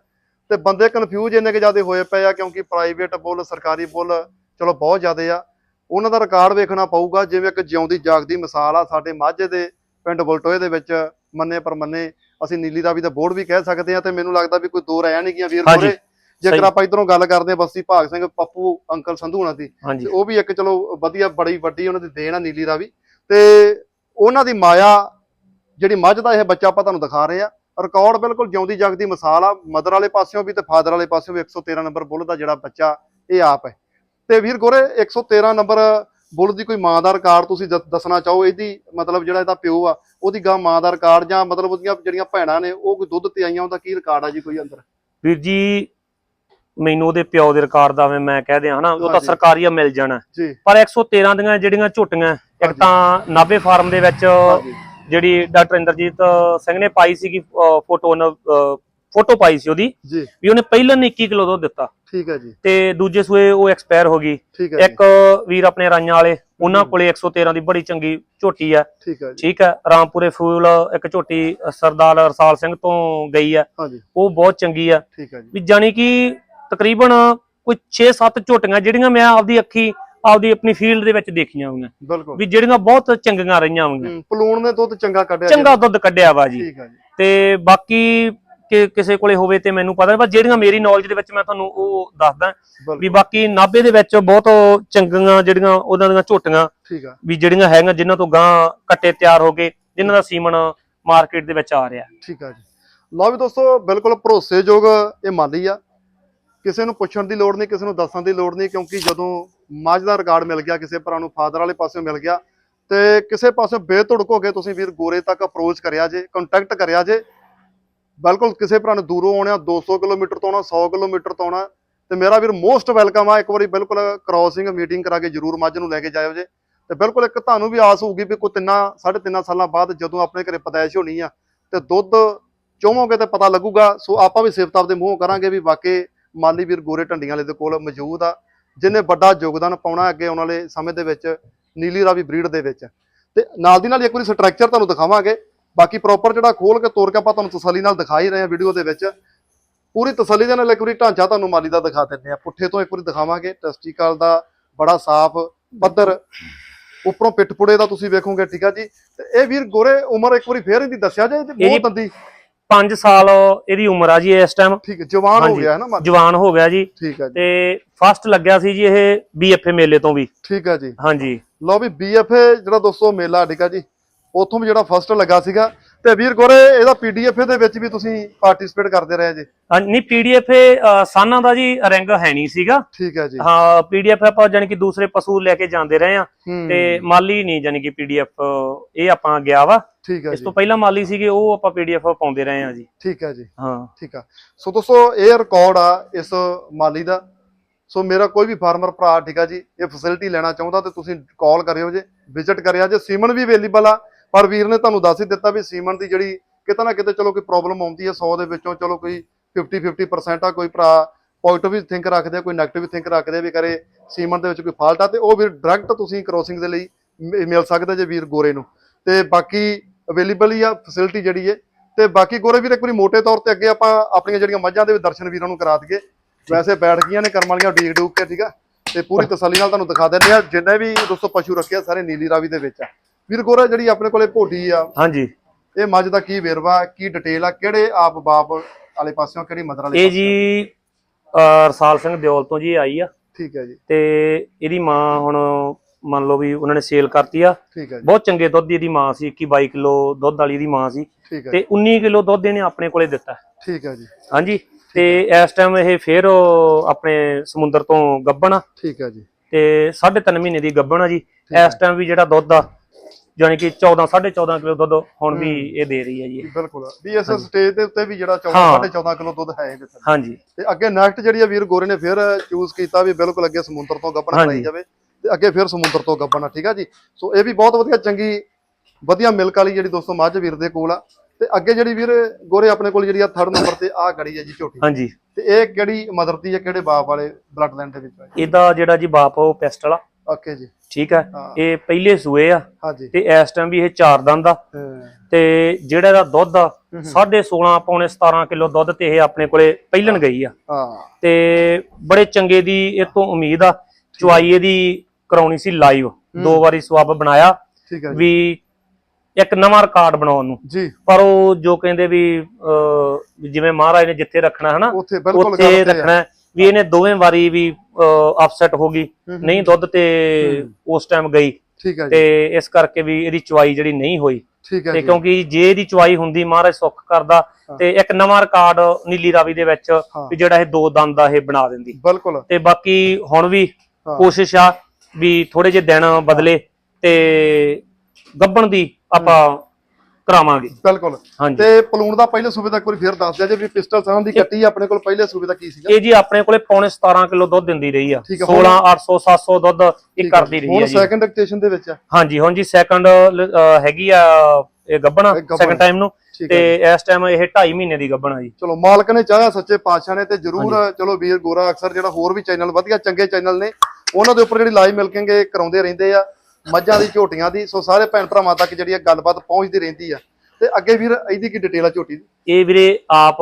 ਤੇ ਬੰਦੇ ਕਨਫਿਊਜ਼ ਇੰਨੇ ਕਿ ਜ਼ਿਆਦੇ ਹੋਏ ਪਏ ਆ ਕਿਉਂਕਿ ਪ੍ਰਾਈਵੇਟ ਬੁੱਲ ਸਰਕਾਰੀ ਬੁੱਲ ਚਲੋ ਬਹੁਤ ਜ਼ਿਆਦੇ ਆ। ਉਹਨਾਂ ਦਾ ਰਿਕਾਰਡ ਵੇਖਣਾ ਪਊਗਾ ਜਿਵੇਂ ਇੱਕ ਜਿਉਂਦੀ ਜਾਗਦੀ ਮਿਸਾਲ ਆ ਸਾਡੇ ਮਾਝੇ ਦੇ ਪਿੰਡ ਬਲਟੋਏ ਦੇ ਵਿੱਚ ਮੰਨੇ ਪਰ ਮੰਨੇ ਅਸੀਂ ਨੀਲੀ ਦਾ ਬੋਰਡ ਵੀ ਕਹਿ ਸਕਦੇ ਆ ਤੇ ਮੈਨੂੰ ਲੱਗਦਾ ਵੀ ਕੋਈ ਦੋ ਰਹਿ ਨਹੀਂ ਗਿਆ ਵੀਰ ਕੋਰੇ ਜੇਕਰ। ਆਪਾਂ ਇਧਰੋਂ ਗੱਲ ਕਰਦੇ ਆ ਬਸਤੀ ਭਾਗ ਸਿੰਘ ਪੱਪੂ ਅੰਕਲ ਸੰਧੂ ਹੋਣਾ ਦੀ ਤੇ ਉਹ ਵੀ ਇੱਕ ਚਲੋ ਵਧੀਆ ਬੜੀ ਵੱਡੀ ਉਹਨਾਂ ਦੀ ਦੇਣ ਆ ਨੀਲੀ ਰਾਵੀ ਤੇ ਉਹਨਾਂ ਦੀ ਮਾਇਆ ਜਿਹੜੀ ਮੱਝ ਦਾ ਇਹ ਬੱਚਾ ਆਪਾਂ ਤੁਹਾਨੂੰ ਦਿਖਾ ਰਹੇ ਆ ਰਿਕਾਰਡ ਬਿਲਕੁਲ ਜਿਉਂਦੀ ਜਗਦੀ ਮਿਸਾਲ ਆ। ਮਦਰ ਵਾਲੇ ਪਾਸਿਓਂ ਵੀ ਤੇ ਫਾਦਰ ਵਾਲੇ ਪਾਸਿਓਂ ਵੀ 113 ਨੰਬਰ ਬੁੱਲ ਦਾ ਜਿਹੜਾ ਬੱਚਾ ਇਹ ਆਪ ਹੈ। ਤੇ ਵੀਰ ਗੋਰੇ 113 ਨੰਬਰ ਬੁੱਲ ਦੀ ਕੋਈ ਮਾਂ ਦਾ ਰਿਕਾਰਡ ਤੁਸੀਂ ਦੱਸਣਾ ਚਾਹੋ? ਇਹਦੀ ਮਤਲਬ ਜਿਹੜਾ ਇਹਦਾ ਪਿਓ ਆ ਉਹਦੀ ਗਾਂ ਮਾਂ ਦਾ ਰਿਕਾਰਡ ਜਾਂ ਮਤਲਬ ਉਹਦੀਆਂ ਜਿਹੜੀਆਂ ਭੈਣਾਂ ਨੇ ਉਹ ਕੋਈ ਦੁੱਧ ਤੇ ਆਈਆਂ ਉਹਦਾ ਕੀ ਰਿਕਾਰਡ ਆ ਜੀ ਕੋਈ ਅੰਦਰ? ਵੀਰ ਜੀ ਮੈਨੂੰ ਉਹਦੇ ਪਿਓ ਦੇ ਰਿਕਾਰਡ ਦਾ ਮੈਂ ਮੈਂ ਕਹਿ ਦਿਆਂ ਹਨਾ? ਉਹ ਤਾਂ। ਸਰਕਾਰੀ ਆ ਮਿਲ ਜਾਣਾ। ਪਰ 113 ਦੀਆਂ ਜਿਹੜੀਆਂ ਝੁੱਟੀਆਂ ਇੱਕ। ਤਾਂ ਨਾਭੇ ਫਾਰਮ ਦੇ ਵਿੱਚ ਜਿਹੜੀ ਡਾਕਟਰ ਇੰਦਰਜੀਤ ਸਿੰਘ ਨੇ ਪਾਈ ਸੀਗੀ ਫੋਟੋ ਫੋਟੋ ਪਾਈ ਸੀ ਉਹਦੀ ਜੀ। ਵੀ ਉਹਨੇ ਪਹਿਲਾਂ 21 ਕਿਲੋ ਦੁੱਧ ਦਿੱਤਾ। ਠੀਕ ਹੈ ਜੀ। ਤੇ ਦੂਜੇ ਸੂਏ ਉਹ ਐਕਸਪਾਇਰ ਹੋ ਗਈ। ਠੀਕ ਹੈ ਜੀ। ਇੱਕ ਵੀਰ ਆਪਣੇ ਰਾਈਆਂ ਵਾਲੇ ਉਹਨਾਂ। ਕੋਲੇ 113 ਦੀ ਬੜੀ ਚੰਗੀ ਝੋਟੀ ਆ। ਠੀਕ ਹੈ ਜੀ। ਠੀਕ ਹੈ ਰਾਮਪੁਰੇ ਫੂਲ ਇੱਕ ਝੋਟੀ ਸਰਦਾਰ ਰਸਾਲ ਸਿੰਘ ਤੋਂ ਗਈ ਆ। ਉਹ ਬਹੁਤ ਚੰਗੀ ਆ। ਠੀਕ ਹੈ ਜੀ। ਵੀ ਜਾਣੀ ਕਿ ਤਕਰੀਬਨ ਕੋਈ 6-7 ਝੋਟੀਆਂ ਜਿਹੜੀਆਂ ਮੈਂ ਆਪਦੀ ਅੱਖੀ ਆਪਦੀ ਆਪਣੀ ਫੀਲਡ ਦੇ ਵਿੱਚ ਦੇਖੀਆਂ ਹੋਈਆਂ। ਬਿਲਕੁਲ। ਵੀ ਜਿਹੜੀਆਂ ਬਹੁਤ ਚੰਗੀਆਂ ਰਹੀਆਂ ਹੋਈਆਂ। ਹੂੰ, ਪਲੂਣ ਨੇ ਦੁੱਧ ਚੰਗਾ ਕੱਢਿਆ ਚੰਗਾ ਦੁੱਧ ਕੱਢਿਆ ਵਾ ਜੀ। ਤੇ ਬਾਕੀ ਕਿ ਕਿਸੇ ਕੋਲੇ ਹੋਵੇ ਤੇ ਮੈਨੂੰ ਪਤਾ ਨਹੀਂ ਪਰ ਜਿਹੜੀਆਂ ਮੇਰੀ ਨੌਲੇਜ ਦੇ ਵਿੱਚ ਮੈਂ ਤੁਹਾਨੂੰ ਉਹ ਦੱਸਦਾ ਵੀ ਬਾਕੀ ਨਾਭੇ ਦੇ ਵਿੱਚ ਬਹੁਤ ਚੰਗੀਆਂ ਜਿਹੜੀਆਂ ਉਹਨਾਂ ਦੀਆਂ ਝੋਟੀਆਂ ਠੀਕ ਆ। ਵੀ ਜਿਹੜੀਆਂ ਹੈਗੀਆਂ ਜਿਨ੍ਹਾਂ ਤੋਂ ਗਾਂ ਕੱਟੇ ਤਿਆਰ ਹੋ ਗਏ ਜਿਨ੍ਹਾਂ ਦਾ ਸੀਮਨ ਮਾਰਕੀਟ ਦੇ ਵਿੱਚ ਆ ਰਿਹਾ। ਠੀਕ ਆ ਜੀ। ਲਓ ਵੀ ਦੋਸਤੋ ਬਿਲਕੁਲ ਭਰੋਸੇਯੋਗ ਇਹ ਮਾਲੀ ਆ। ਕਿਸੇ ਨੂੰ ਪੁੱਛਣ ਦੀ ਲੋੜ ਨਹੀਂ ਕਿਸੇ ਨੂੰ ਦੱਸਣ ਦੀ ਲੋੜ ਨਹੀਂ ਕਿਉਂਕਿ ਜਦੋਂ ਮੱਝ ਦਾ ਰਿਕਾਰਡ ਮਿਲ ਗਿਆ ਕਿਸੇ ਭਰਾ ਨੂੰ ਫਾਦਰ ਵਾਲੇ ਪਾਸੇ ਮਿਲ ਗਿਆ ਤੇ ਕਿਸੇ ਪਾਸੇ ਬੇਧੜਕ ਹੋ ਕੇ ਤੁਸੀਂ ਵੀਰ ਗੋਰੇ ਤੱਕ ਅਪਰੋਚ ਕਰਿਆ ਜੇ ਕੰਟੈਕਟ ਕਰਿਆ ਜੇ ਬਿਲਕੁਲ ਕਿਸੇ ਭਰਾ ਨੂੰ ਦੂਰੋਂ ਆਉਣਾ 200 ਕਿਲੋਮੀਟਰ ਤੋਂ ਆਉਣਾ 100 ਕਿਲੋਮੀਟਰ ਤੋਂ ਆਉਣਾ, ਤੇ ਮੇਰਾ ਵੀਰ ਮੋਸਟ ਵੈਲਕਮ ਆ। ਇੱਕ ਵਾਰੀ ਬਿਲਕੁਲ ਕ੍ਰਾਸਿੰਗ ਮੀਟਿੰਗ ਕਰਾ ਕੇ ਜਰੂਰ ਮੱਝ ਨੂੰ ਲੈ ਕੇ ਜਾਇਓ ਜੇ। ਤੇ ਬਿਲਕੁਲ ਇੱਕ ਤੁਹਾਨੂੰ ਵੀ ਆਸ ਹੋਊਗੀ ਵੀ ਕੋਈ ਤਿੰਨਾਂ, ਸਾਢੇ ਤਿੰਨਾਂ ਸਾਲਾਂ ਬਾਅਦ ਜਦੋਂ ਆਪਣੇ ਘਰੇ ਪਦਾਇਸ਼ ਹੋਣੀ ਆ, ਤੇ ਦੁੱਧ ਚੋਵੋਗੇ ਤੇ ਪਤਾ ਲੱਗੂਗਾ। ਸੋ ਆਪਾਂ ਵੀ ਸਿਫਤ ਆਪਦੇ ਮੂੰਹੋਂ ਕਰਾਂਗੇ ਵੀ ਵਾਕਈ ਮਾਲੀ ਵੀਰ ਗੋਰੇ ਢੰਡੀਆਂ ਵਾਲੇ ਦੇ ਕੋਲ ਮੌਜੂਦ ਆ, ਜਿਨੇ ਵੱਡਾ ਯੋਗਦਾਨ ਪਾਉਣਾ ਅੱਗੇ ਆਉਣ ਵਾਲੇ ਸਮੇਂ ਦੇ ਵਿੱਚ, ਨੀਲੀ ਰਾਵੀ ਬਰੀਡ ਦੇ ਵਿੱਚ। ਤੇ ਨਾਲ ਦੀ ਨਾਲ ਇੱਕ ਵਾਰੀ ਸਟਰਕਚਰ ਤੁਹਾਨੂੰ ਦਿਖਾਵਾਂਗੇ। ਬਾਕੀ ਪ੍ਰੋਪਰ ਜਿਹੜਾ ਖੋਲ ਕੇ ਤੋੜ ਕੇ ਆਪਾਂ ਤੁਹਾਨੂੰ ਤਸੱਲੀ ਨਾਲ ਦਿਖਾ ਹੀ ਰਹੇ ਹਾਂ ਵੀਡੀਓ ਦੇ ਵਿੱਚ। ਪੂਰੀ ਤਸੱਲੀ ਦੇ ਨਾਲ ਇੱਕ ਵਾਰੀ ਢਾਂਚਾ ਤੁਹਾਨੂੰ ਮਾਲੀ ਦਾ ਦਿਖਾ ਦਿੰਦੇ ਆ ਪੁੱਠੇ ਤੋਂ ਇੱਕ ਵਾਰੀ ਦਿਖਾਵਾਂਗੇ। ਟੈਸਟੀਕਲ ਦਾ ਬੜਾ ਸਾਫ਼ ਪੱਧਰ। ਉੱਪਰੋਂ ਪਿੱਠਪੁੜੇ ਦਾ ਤੁਸੀਂ ਵੇਖੋਗੇ ਠੀਕ ਆ ਜੀ। ਤੇ ਇਹ ਵੀਰ ਗੋਰੇ ਉਮਰ ਇੱਕ ਵਾਰੀ ਫੇਰ ਇਹਦੀ ਦੱਸਿਆ ਜਾਏ ਤੇ ਇਹਦੀ- ਬਹੁਤ ਤੰਦੀ। 5 ਸਾਲ ਇਹਦੀ ਉਮਰ ਆ ਜੀ ਇਸ ਟਾਈਮ ਠੀਕ ਹੈ ਜਵਾਨ ਹੋ। ਗਿਆ ਹੈ ਨਾ ਜਵਾਨ ਹੋ ਗਿਆ ਜੀ। ਠੀਕ ਹੈ ਜੀ। ਤੇ ਫਸਟ ਲੱਗਿਆ ਸੀ ਜੀ ਇਹ ਬੀਐਫਏ ਮੇਲੇ ਤੋਂ ਵੀ। ਠੀਕ ਹੈ ਜੀ। ਹਾਂਜੀ। ਲਓ ਵੀ ਬੀਐਫਏ ਜਿਹੜਾ ਦੋਸਤੋ ਮੇਲਾ ਠੀਕ ਆ ਜੀ। ਉਥੋਂ ਵੀ ਜਿਹੜਾ ਫਸਟ ਲੱਗਾ ਸੀਗਾ। ਤੇ ਵੀਰ ਗੋਰੇ ਇਹਦਾ ਪੀਡੀਐਫ ਦੇ ਵਿੱਚ ਵੀ ਤੁਸੀਂ ਪਾਰਟਿਸਿਪੇਟ ਕਰਦੇ ਰਹੇ ਜੀ। ਹਾਂ, ਨਹੀਂ ਪੀਡੀਐਫਏ ਸਾਨਾਂ ਦਾ ਜੀ ਰੈਂਕ ਹੈ ਨਹੀਂ ਸੀਗਾ। ਠੀਕ ਹੈ ਜੀ। ਹਾਂ ਪੀਡੀਐਫ ਆਪਾਂ ਜਾਨੀ ਕਿ ਦੂਸਰੇ ਪਸ਼ੂ ਲੈ ਕੇ ਜਾਂਦੇ ਰਹੇ ਆ ਤੇ ਮਾਲੀ ਨਹੀਂ ਜਾਨੀ ਕਿ ਪੀਡੀਐਫ ਇਹ ਆਪਾਂ ਗਿਆ ਵਾ। ਠੀਕ ਹੈ ਇਸ ਜੀ। ਤੋਂ ਪਹਿਲਾਂ ਮਾਲੀ ਸੀਗੇ ਉਹ ਆਪਾਂ ਪੀਡੀਐਫ ਪਾਉਂਦੇ ਰਹੇ ਆ ਜੀ। ਠੀਕ ਹੈ ਜੀ। ਹਾਂ। ਠੀਕ ਆ। ਸੋ ਦੋਸਤੋ ਇਹ ਰਿਕਾਰਡ ਆ ਇਸ ਮਾਲੀ ਦਾ। ਸੋ ਮੇਰਾ ਕੋਈ ਵੀ ਫਾਰਮਰ ਭਰਾ ਠੀਕ ਆ ਜੀ ਇਹ ਫੈਸਿਲਿਟੀ ਲੈਣਾ ਚਾਹੁੰਦਾ ਤੇ ਤੁਸੀਂ ਕਾਲ ਕਰਿਓ ਜੇ ਵਿਜ਼ਿਟ ਕਰਿਆ ਜੇ। ਸੀਮਨ ਵੀ ਅਵੇਲੇਬਲ ਆ। ਪਰ ਵੀਰ ਨੇ ਤੁਹਾਨੂੰ ਦੱਸ ਹੀ ਦਿੱਤਾ ਵੀ ਸੀਮਨ ਦੀ ਜਿਹੜੀ ਕਿਤੇ ਨਾ ਕਿਤੇ ਚਲੋ ਕੋਈ ਪ੍ਰੋਬਲਮ ਆਉਂਦੀ ਹੈ 100 ਦੇ ਵਿੱਚੋਂ ਚਲੋ ਕੋਈ 50 50% ਆ ਕੋਈ ਭਰਾ ਪੋਜ਼ਿਟਿਵ ਵੀ ਥਿੰਕ ਰੱਖਦੇ ਆ, ਕੋਈ ਨੈਗੇਟਿਵ ਥਿੰਕ ਰੱਖਦੇ ਵੀ ਕਰੇ ਸੀਮਨ ਦੇ ਵਿੱਚ ਕੋਈ ਫਾਲਟ ਆ ਤੇ ਉਹ ਵੀਰ ਡਾਇਰੈਕਟ ਤੁਸੀਂ ਕ੍ਰੋਸਿੰਗ ਦੇ ਲਈ ਮ- ਮਿਲ ਸਕਦੇ ਜੇ ਵੀਰ ਗੋਰੇ ਨੂੰ। ਤੇ ਬਾਕੀ ਅਵੇਲੇਬਲ ਹੀ ਆ ਫੈਸਿਲਿਟੀ ਜਿਹੜੀ ਹੈ। ਤੇ ਬਾਕੀ ਗੋਰੇ ਵੀਰ ਇੱਕ ਵਾਰੀ ਮੋਟੇ ਤੌਰ ਤੇ ਅੱਗੇ ਆਪਾਂ ਆਪਣੀਆਂ ਜਿਹੜੀਆਂ ਮੱਝਾਂ ਦੇ ਵੀ ਦਰਸ਼ਨ ਵੀਰਾਂ ਨੂੰ ਕਰਾ ਦਈਏ। ਵੈਸੇ ਬੈਠ ਗਈਆਂ ਨੇ ਕਰਮ ਵਾਲੀਆਂ ਡੀਕ ਡੂਕ ਕੇ ਠੀਕ ਆ? ਤੇ ਪੂਰੀ ਤਸੱਲੀ ਨਾਲ ਤੁਹਾਨੂੰ ਦਿਖਾ ਦਿੰਦੇ ਆ। ਜਿੰਨੇ ਵੀ ਦੋਸਤੋ ਪਸ਼ੂ ਰੱਖੇ ਆ ਸਾਰੇ ਨੀਲੀ ਰਾਵੀ ਦੇ ਵਿੱਚ ਆ। ਵੀਰ ਗੋਰਾ ਜਿਹੜੀ ਆਪਣੇ ਕੋਲੇ ਭੋਟੀ ਆ ਹਾਂਜੀ। ਇਹ ਮੱਝ ਦਾ ਕੀ ਵੇਰਵਾ ਕੀ ਡਿਟੇਲ ਆ ਕਿਹੜੇ ਆਪ ਬਾਪ ਵਾਲੇ ਪਾਸਿਓਂ ਕਿਹੜੀ ਮਦਰ ਵਾਲੇ ਇਹ ਜੀ ਰਸਾਲ ਸਿੰਘ ਦਿਓਲ ਤੋਂ ਜੀ ਆਈ ਆ। ਠੀਕ ਹੈ ਜੀ। ਤੇ ਇਹਦੀ ਮਾਂ ਹੁਣ ਮੰਨ ਲਓ ਵੀ ਉਹਨਾਂ ਨੇ ਸੇਲ ਕਰਤੀ ਆ। ਠੀਕ ਹੈ ਜੀ। ਬਹੁਤ ਚੰਗੇ ਦੁੱਧ ਦੀ ਇਹਦੀ ਮਾਂ ਸੀ 21 22 ਕਿਲੋ ਦੁੱਧ ਵਾਲੀ ਇਹਦੀ ਮਾਂ ਸੀ। ਤੇ 19 ਕਿਲੋ ਦੁੱਧ ਇਹਨੇ ਆਪਣੇ ਕੋਲੇ ਦਿੱਤਾ। ਠੀਕ ਹੈ ਜੀ। ਹਾਂਜੀ। ਤੇ ਇਸ ਟਾਈਮ ਇਹ ਫੇਰ ਆਪਣੇ ਸਮੁੰਦਰ ਤੋਂ ਗੱਬਣ ਆ। ਠੀਕ ਹੈ ਜੀ। ਤੇ 3.5 ਮਹੀਨੇ ਦੀ ਗੱਬਣ ਆ ਜੀ। ਇਸ ਟਾਈਮ ਵੀ ਜਿਹੜਾ ਦੁੱਧ ਆ ਯਾਨੀ ਕਿ 14 14.5 ਕਿਲੋ ਦੁੱਧ ਹੁਣ ਵੀ ਇਹ ਦੇ ਰਹੀ ਹੈ ਜੀ। ਬਿਲਕੁਲ। ਵੀ ਇਸ ਸਟੇਜ ਦੇ ਉੱਤੇ ਵੀ ਜਿਹੜਾ 14 ਹਾਂ। 14.5 ਕਿਲੋ ਦੁੱਧ ਹੈ ਇਹਦੇ ਥੱਲੇ ਹਾਂਜੀ। ਤੇ ਅੱਗੇ ਨੈਕਸਟ ਜਿਹੜੀ ਆ ਵੀਰ ਗੋਰੇ ਨੇ ਫਿਰ ਚੂਜ਼ ਕੀਤਾ ਵੀ ਬਿਲਕੁਲ ਅੱਗੇ ਸਮੁੰਦਰ ਤੋਂ ਗੱਬਣ। ਬਣਾਈ ਜਾਵੇ ਤੇ ਅੱਗੇ ਫਿਰ ਸਮੁੰਦਰ ਤੋਂ ਗੱਬਣ ਠੀਕ ਆ ਜੀ? ਸੋ ਇਹ ਵੀ ਬਹੁਤ ਵਧੀਆ ਚੰਗੀ ਵਧੀਆ ਮਿਲਕ ਵਾਲੀ ਜਿਹੜੀ ਦੋਸਤੋ ਮੱਝ ਵੀਰ ਦੇ ਕੋਲ ਆ। ਤੇ ਅੱਗੇ ਜਿਹੜੀ ਵੀਰ ਗੋਰੇ ਆਪਣੇ ਕੋਲ ਜਿਹੜੀ ਆ ਥਰਡ ਨੰਬਰ ਤੇ ਆ ਗੜੀ ਹੈ ਜੀ ਝੋਟੀ। ਹਾਂਜੀ। ਤੇ ਇਹ ਕਿਹੜੀ ਮਦਰ ਦੀ ਹੈ ਕਿਹੜੇ ਬਾਪ ਵਾਲੇ ਬਲੱਡ ਲਾਈਨ ਦੇ ਵਿੱਚ ਇਹਦਾ ਜਿਹੜਾ ਜੀ ਬਾਪ ਉਹ ਪਿਸਟਲ ਆ ਓਕੇ ਜੀ। ਠੀਕ ਹਾਂ। ਇਹ ਪਹਿਲੇ ਸੂਏ ਆ ਤੇ ਇਸ ਟਾਈਮ ਵੀ ਇਹ ਚਾਰ ਦੰਦ ਆ। ਹਾਂ, ਤੇ ਜਿਹੜਾ ਇਹਦਾ ਦੁੱਧ ਆ ਹਮ। 16.5 ਪੌਣੇ 17 ਕਿਲੋ ਦੁੱਧ ਤੇ ਇਹ ਆਪਣੇ ਕੋਲੇ ਪਹਿਲਣ ਗਈ ਆ। ਤੇ ਬੜੇ ਚੰਗੇ ਦੀ ਇਹ ਤੋਂ ਉਮੀਦ ਆ ਚੁਆਈ ਇਹਦੀ ਕਰਾਉਣੀ ਸੀ ਲਾਈਵ ਦੋ ਵਾਰੀ ਸਵਾਬ ਬਣਾਇਆ ਵੀ ਇੱਕ ਨਵਾਂ ਰਿਕਾਰਡ ਬਣਾਉਣ ਨੂੰ। ਜੀ। ਪਰ ਉਹ ਜੋ ਕਹਿੰਦੇ ਵੀ ਜਿਵੇਂ ਮਹਾਰਾਜ ਨੇ ਜਿੱਥੇ ਰੱਖਣਾ ਹਨਾ ਉੱਥੇ ਆ। ਰੱਖਣਾ। ਵੀ ਇਹਨੇ ਦੋਵੇਂ ਵਾਰੀ ਵੀ ਅਪਸੈਟ ਹੋ ਗਈ। ਨਹੀਂ ਦੁੱਧ ਤੇ ਉਸ ਟਾਈਮ ਗਈ ਠੀਕ ਹੈ ਤੇ ਇਸ ਕਰਕੇ ਵੀ ਇਹਦੀ ਚੁਆਈ ਜਿਹੜੀ ਨਹੀਂ ਹੋਈ ਠੀਕ ਹੈ ਤੇ ਕਿਉਂਕਿ ਜੇ ਇਹਦੀ ਚੁਆਈ ਹੁੰਦੀ ਮਹਾਰਾਜ ਸੁੱਖ ਕਰਦਾ। ਤੇ ਇੱਕ ਨਵਾਂ ਰਿਕਾਰਡ ਨੀਲੀ ਰਾਵੀ ਦੇ ਵਿੱਚ। ਵੀ ਜਿਹੜਾ ਇਹ ਦੋ ਦੰਦ ਦਾ ਇਹ ਬਣਾ ਦਿੰਦੀ ਬਿਲਕੁਲ ਤੇ ਬਾਕੀ ਹੁਣ ਵੀ। ਕੋਸ਼ਿਸ਼ ਆ ਵੀ ਥੋੜੇ ਜਿਹੇ ਦਿਨ ਬਦਲੇ ਤੇ ਗੱਬਣ ਦੀ ਆਪਾਂ ਕਰਾਵਾਂਗੇ। ਬਿਲਕੁਲ। ਹਾਂਜੀ। ਤੇ ਪਲੂਣ ਦਾ ਪਹਿਲੇ ਸੂਬੇ ਦਾ ਵਾਰੀ ਫੇਰ ਦੱਸ ਦਿਆ ਜੇ ਵੀ ਪਿਸਟਲ ਸਾਹ ਦੀ ਕੱਟੀ ਆਪਣੇ ਕੋਲ ਪਹਿਲੇ ਸੂਬੇ ਦਾ ਕੀ ਸੀਗਾ? ਇਹ ਜੀ ਆਪਣੇ ਕੋਲੇ ਪੌਣੇ 17 ਕਿਲੋ ਦੁੱਧ ਦਿੰਦੀ ਰਹੀ ਆ। ਠੀਕ ਆ, ਹੁਣ- 16 800 700 ਦੁੱਧ ਇਹ। ਕਰਦੀ ਰਹੀ ਹੁਣ ਆ ਜੀ। ਸੈਕੰਡ ਐਕਟੇਸ਼ਨ ਦੇ ਵਿੱਚ ਆ। ਹਾਂਜੀ ਹੁਣ ਜੀ ਸੈਕੰਡ ਹੈਗੀ ਆ ਇਹ ਗੱਬਣਾ। ਸੈਕੰਡ ਟਾਈਮ ਨੂੰ। ਤੇ ਇਸ ਟਾਈਮ ਇਹ 2.5 ਮਹੀਨੇ ਦੀ ਗੱਬਣਾ ਜੀ। ਚਲੋ ਮਾਲਕ ਨੇ ਚਾਹਿਆ ਸੱਚੇ ਪਾਤਸ਼ਾਹ ਨੇ ਤੇ ਜਰੂਰ ਚਲੋ ਵੀਰ ਗੋਰਾ ਅਕਸਰ ਜਿਹੜਾ ਹੋਰ ਵੀ ਚੈਨਲ ਵਧੀਆ ਚੰਗੇ ਚੈਨਲ ਨੇ ਉਹਨਾਂ ਦੇ ਉੱਪਰ ਜਿਹੜੀ ਲਾਈਵ ਮਿਲਕਿੰਗ ਇਹ ਕਰਾਉਂਦੇ ਰਹਿੰਦੇ ਆ। ਮੱਝਾਂ ਦੀ ਝੋਟੀਆਂ ਦੀ ਸੋ ਸਾਰੇ ਭੈਣ ਭਰਾਵਾਂ ਤੱਕ ਜਿਹੜੀ ਇਹ ਗੱਲਬਾਤ ਪਹੁੰਚਦੀ ਰਹਿੰਦੀ ਆ। ਤੇ ਅੱਗੇ ਵੀਰ ਇਹਦੀ ਕੀ ਡਿਟੇਲ ਆ ਝੋਟੀ ਦੀ? ਇਹ ਵੀਰੇ ਆਪ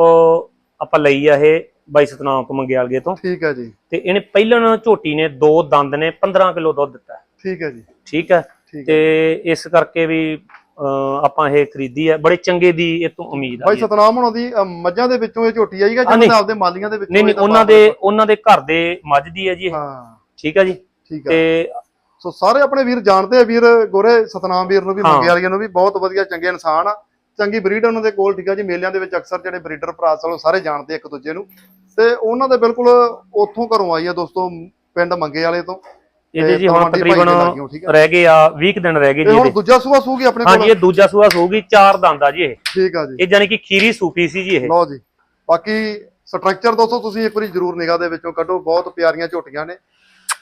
ਆਪਾਂ ਲਈ ਆ ਇਹ ਬਾਈ ਸਤਨਾਮ ਮੰਗਿਆਲਗੇ ਤੋਂ। ਠੀਕ ਹੈ ਜੀ। ਤੇ ਇਹਨੇ ਪਹਿਲਾਂ ਝੋਟੀ ਨੇ ਦੋ ਦੰਦ ਨੇ 15 ਕਿਲੋ ਦੁੱਧ ਦਿੱਤਾ। ਠੀਕ ਹੈ ਜੀ। ਠੀਕ ਹੈ ਤੇ ਇਸ ਕਰਕੇ ਵੀ ਆਪਾਂ ਇਹ ਖਰੀਦੀ ਹੈ ਬੜੇ ਚੰਗੇ ਦੀ ਇਹ ਤੋਂ ਉਮੀਦ ਆ ਬਾਈ। ਸਤਨਾਮ ਹੁਣਾਂ ਦੀ ਮੱਝਾਂ ਦੇ ਵਿੱਚੋਂ ਇਹ ਝੋਟੀ ਆਈਗਾ ਹਾਂ, ਨਹੀਂ। ਆਪਦੇ ਮਾਲੀਆਂ ਦੇ ਵਿੱਚੋਂ ਨਹੀਂ ਨਹੀਂ ਉਹਨਾਂ ਦੇ ਉਹਨਾਂ ਦੇ ਘਰ ਦੇ ਮੱਝ ਦੀ ਹੈ ਜੀ। ਹਾਂ। ਠੀਕ ਹੈ ਜੀ? ਤੇ ਸੋ ਸਾਰੇ ਆਪਣੇ ਵੀਰ ਜਾਣਦੇ ਆ ਵੀਰ ਗੋਰੇ ਸਤਨਾਮ ਵੀਰ ਨੂੰ ਵੀ। ਮੰਗੇ ਵਾਲੀਆਂ ਨੂੰ ਵੀ ਬਹੁਤ ਵਧੀਆ ਚੰਗੇ ਇਨਸਾਨ ਆ। ਚੰਗੀ ਬਰੀਡ ਉਹਨਾਂ ਦੇ ਕੋਲ ਠੀਕ ਆ ਜੀ ਮੇਲਿਆਂ ਦੇ ਵਿੱਚ ਅਕਸਰ ਜਿਹੜੇ ਬਰੀਡਰ ਭਰਾ ਚਲੋ ਸਾਰੇ ਜਾਣਦੇ ਇੱਕ ਦੂਜੇ ਨੂੰ। ਤੇ ਉਹਨਾਂ ਦੇ ਬਿਲਕੁਲ ਉੱਥੋਂ ਘਰੋਂ ਆਈ ਆ ਦੋਸਤੋ ਪਿੰਡ ਮੰਗੇ ਵਾਲੇ ਤੋਂ। ਇਹਦੇ ਜੀ ਹੁਣ ਤਕਰੀਬਨ। ਰਹਿ ਗਏ ਆ 20 ਕੁ ਦਿਨ ਰਹਿ ਗਏ ਜੀ ਹੁਣ ਦੂਜਾ ਸੂਆ ਸੂਗੀ ਆਪਣੇ ਹਾਂਜੀ ਕੋਲ ਇਹ ਦੂਜਾ ਸੂਆ ਹੋਊਗੀ ਚਾਰ ਦੰਦ ਆ ਜੀ ਇਹ। ਠੀਕ ਆ ਜੀ। ਇਹ ਜਾਨੀ ਕਿ ਖੀਰੀ ਸੂਪੀ ਸੀ ਜੀ ਇਹ। ਲਓ ਜੀ ਬਾਕੀ ਸਟਰਕਚਰ ਦੋਸਤੋ ਤੁਸੀਂ ਇੱਕ ਵਾਰੀ ਜ਼ਰੂਰ ਨਿਗਾਹ ਦੇ ਵਿੱਚੋਂ ਕੱਢੋ ਬਹੁਤ ਪਿਆਰੀਆਂ ਝੋਟੀਆਂ ਨੇ।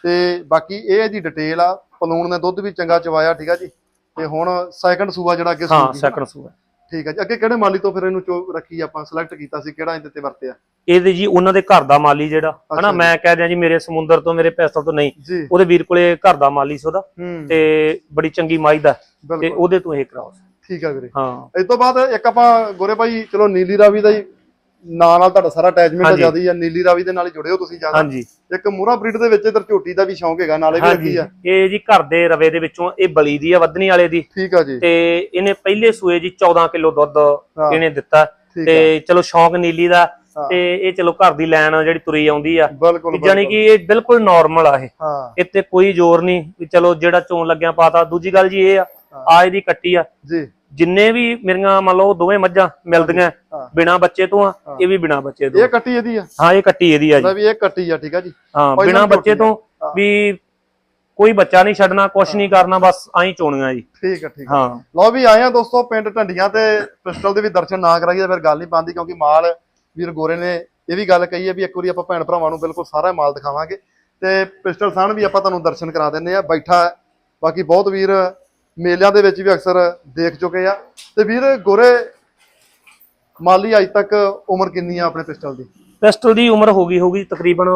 ਤੇ ਬਾਕੀ ਇਹ ਇਹਦੀ ਡਿਟੇਲ ਆ। ਪਲੂਣ ਨੇ ਦੁੱਧ ਵੀ ਚੰਗਾ ਚਵਾਇਆ ਠੀਕ ਆ ਜੀ। ਤੇ ਹੁਣ ਸੈਕੰਡ ਸੂਆ ਜਿਹੜਾ ਅੱਗੇ ਹਾਂ ਸੈਕੰਡ ਸੂਆ। ਠੀਕ ਹੈ ਜੀ। ਅੱਗੇ ਕਿਹੜੇ ਮਾਲੀ ਤੋਂ ਫਿਰ ਇਹਨੂੰ ਚੋ ਰੱਖੀ ਆਪਾਂ ਸਿਲੈਕਟ ਕੀਤਾ ਸੀ ਕਿਹੜਾ ਇਹਦੇ ਤੇ ਵਰਤਿਆ? ਇਹਦੇ ਜੀ ਉਹਨਾਂ ਦੇ ਘਰ ਦਾ ਮਾਲੀ ਜਿਹੜਾ। ਹਨਾ ਜੀ। ਮੈਂ ਕਹਿ ਦਿਆਂ ਜੀ ਮੇਰੇ ਸਮੁੰਦਰ ਤੋਂ ਮੇਰੇ ਪੈਸਲ ਤੋਂ ਨਹੀਂ। ਜੀ। ਉਹਦੇ ਵੀਰ ਕੋਲੇ ਘਰ ਦਾ ਮਾਲੀ ਸੀ ਉਹਦਾ। ਹੂੰ। ਤੇ ਬੜੀ ਚੰਗੀ ਮਾਈ ਦਾ। ਤੇ ਬਿਲਕੁਲ। ਉਹਦੇ ਤੋਂ ਇਹ ਕਰਾਓ। ਠੀਕ ਹੈ ਵੀਰੇ। ਹਾਂ। ਇਸ ਤੋਂ ਬਾਅਦ ਇੱਕ ਆਪਾਂ ਗੋਰੇ ਭਾਈ ਚਲੋ ਨੀਲੀ ਰਾਵੀ ਦਾ ਹੀ ਨਾਂ ਨਾਲ ਤੁਹਾਡਾ ਸਾਰਾ ਅਟੈਚਮੈਂਟ ਹੀ ਆ ਨੀਲੀ ਰਾਵੀ ਦੇ ਨਾਲ ਹੀ ਜੁੜੇ ਹੋ ਤੁਸੀਂ ਜ਼ਿਆਦਾ। ਹਾਂਜੀ। ਇੱਕ ਮੂਰਾ ਬਰੀਡ ਦੇ ਵਿੱਚ ਇਧਰ ਝੋਟੀ ਦਾ ਵੀ ਸ਼ੌਂਕ ਹੈਗਾ ਨਾਲੇ ਵੀ ਰੱਖੀ ਆ। ਇਹ ਜੀ ਘਰ ਦੇ ਰਵੇ ਦੇ ਵਿੱਚੋਂ ਇਹ ਬਲੀ ਦੀ ਆ ਵਧਣੀ ਵਾਲੇ ਦੀ। ਠੀਕ ਆ ਜੀ। ਤੇ ਇਹਨੇ ਪਹਿਲੇ ਸੂਏ ਜੀ 14 ਕਿਲੋ ਦੁੱਧ ਇਹਨੇ ਦਿੱਤਾ। ਤੇ ਚਲੋ ਸ਼ੌਂਕ ਨੀਲੀ ਦਾ। ਤੇ ਇਹ ਚਲੋ ਘਰ ਦੀ ਲੈਣ ਜਿਹੜੀ ਤੁਰੀ ਆਉਂਦੀ ਆ। ਬਿਲਕੁਲ ਜਾਨੀ ਕਿ ਇਹ ਬਿਲਕੁਲ ਨਾਰਮਲ ਆ ਇਹ। ਇੱਥੇ ਕੋਈ ਜ਼ੋਰ ਨਹੀਂ ਚਲੋ ਜਿਹੜਾ ਚੋਣ ਲੱਗਿਆ ਪਾਤਾ। ਦੂਜੀ ਗੱਲ ਜੀ ਇਹ ਆ। ਆ ਇਹਦੀ ਕੱਟੀ ਆ। ਜੀ। ਜਿੰਨੇ ਵੀ ਮੇਰੀਆਂ ਮੰਨ ਲਓ ਦੋਵੇਂ ਮੱਝਾਂ ਮਿਲਦੀਆਂ ਹਾਂ। ਬਿਨਾ ਬੱਚੇ ਤੋਂ ਆ ਹਾਂ। ਇਹ ਵੀ ਬਿਨਾ ਬੱਚੇ ਤੋਂ ਇਹ ਕੱਟੀ ਇਹਦੀ ਆ ਹਾਂ ਇਹ ਕੱਟੀ ਇਹਦੀ ਆ ਜੀ ਵੀ ਇਹ ਕੱਟੀ ਆ ਠੀਕ ਆ ਜੀ ਹਾਂ ਬਿਨਾ ਬੱਚੇ। ਤੋਂ ਹਾਂ। ਵੀ ਕੋਈ ਬੱਚਾ ਨਹੀਂ ਛੱਡਣਾ ਕੁਛ ਨਹੀਂ ਕਰਨਾ ਬਸ ਆਈ ਚੋਣੀਆਂ ਜੀ ਠੀਕ ਆ ਠੀਕ ਆ ਹਾਂ ਲਓ ਵੀ ਆਏ ਆ ਦੋਸਤੋ ਪਿੰਡ ਢੰਡੀਆਂ ਤੇ ਪਿਸਟਲ ਦੇ ਵੀ ਦਰਸ਼ਨ ਨਾ ਕਰਾਈਏ ਤਾਂ ਫਿਰ ਗੱਲ ਨਹੀਂ ਬਣਦੀ ਕਿਉਂਕਿ ਮਾਲ ਵੀਰ ਗੋਰੇ ਨੇ ਇਹ ਵੀ ਗੱਲ ਕਹੀ ਹੈ ਵੀ ਇੱਕ ਵਾਰੀ ਆਪਾਂ ਭੈਣ ਭਰਾਵਾਂ ਨੂੰ ਬਿਲਕੁਲ ਸਾਰਾ ਮਾਲ ਦਿਖਾਵਾਂਗੇ ਤੇ ਪਿਸਟਲ ਸਾਨ ਵੀ ਆਪਾਂ ਤੁਹਾਨੂੰ ਦਰਸ਼ਨ ਕਰਾ ਦਿੰਨੇ ਆ ਬੈਠਾ ਹੈ। ਬਾਕੀ ਬਹੁਤ ਵੀਰ ਮੇਲਿਆਂ ਦੇ ਵਿੱਚ ਵੀ ਅਕਸਰ ਦੇਖ ਚੁੱਕੇ ਆ। ਤੇ ਵੀਰ ਗੋਰੇ ਮਾਲੀ ਅੱਜ ਤੱਕ ਉਮਰ ਕਿੰਨੀ ਆ ਆਪਣੇ ਪਿਸਟਲ ਦੀ? ਪਿਸਟਲ ਦੀ ਉਮਰ ਹੋ ਗਈ ਹੋਗੀ ਤਕਰੀਬਨ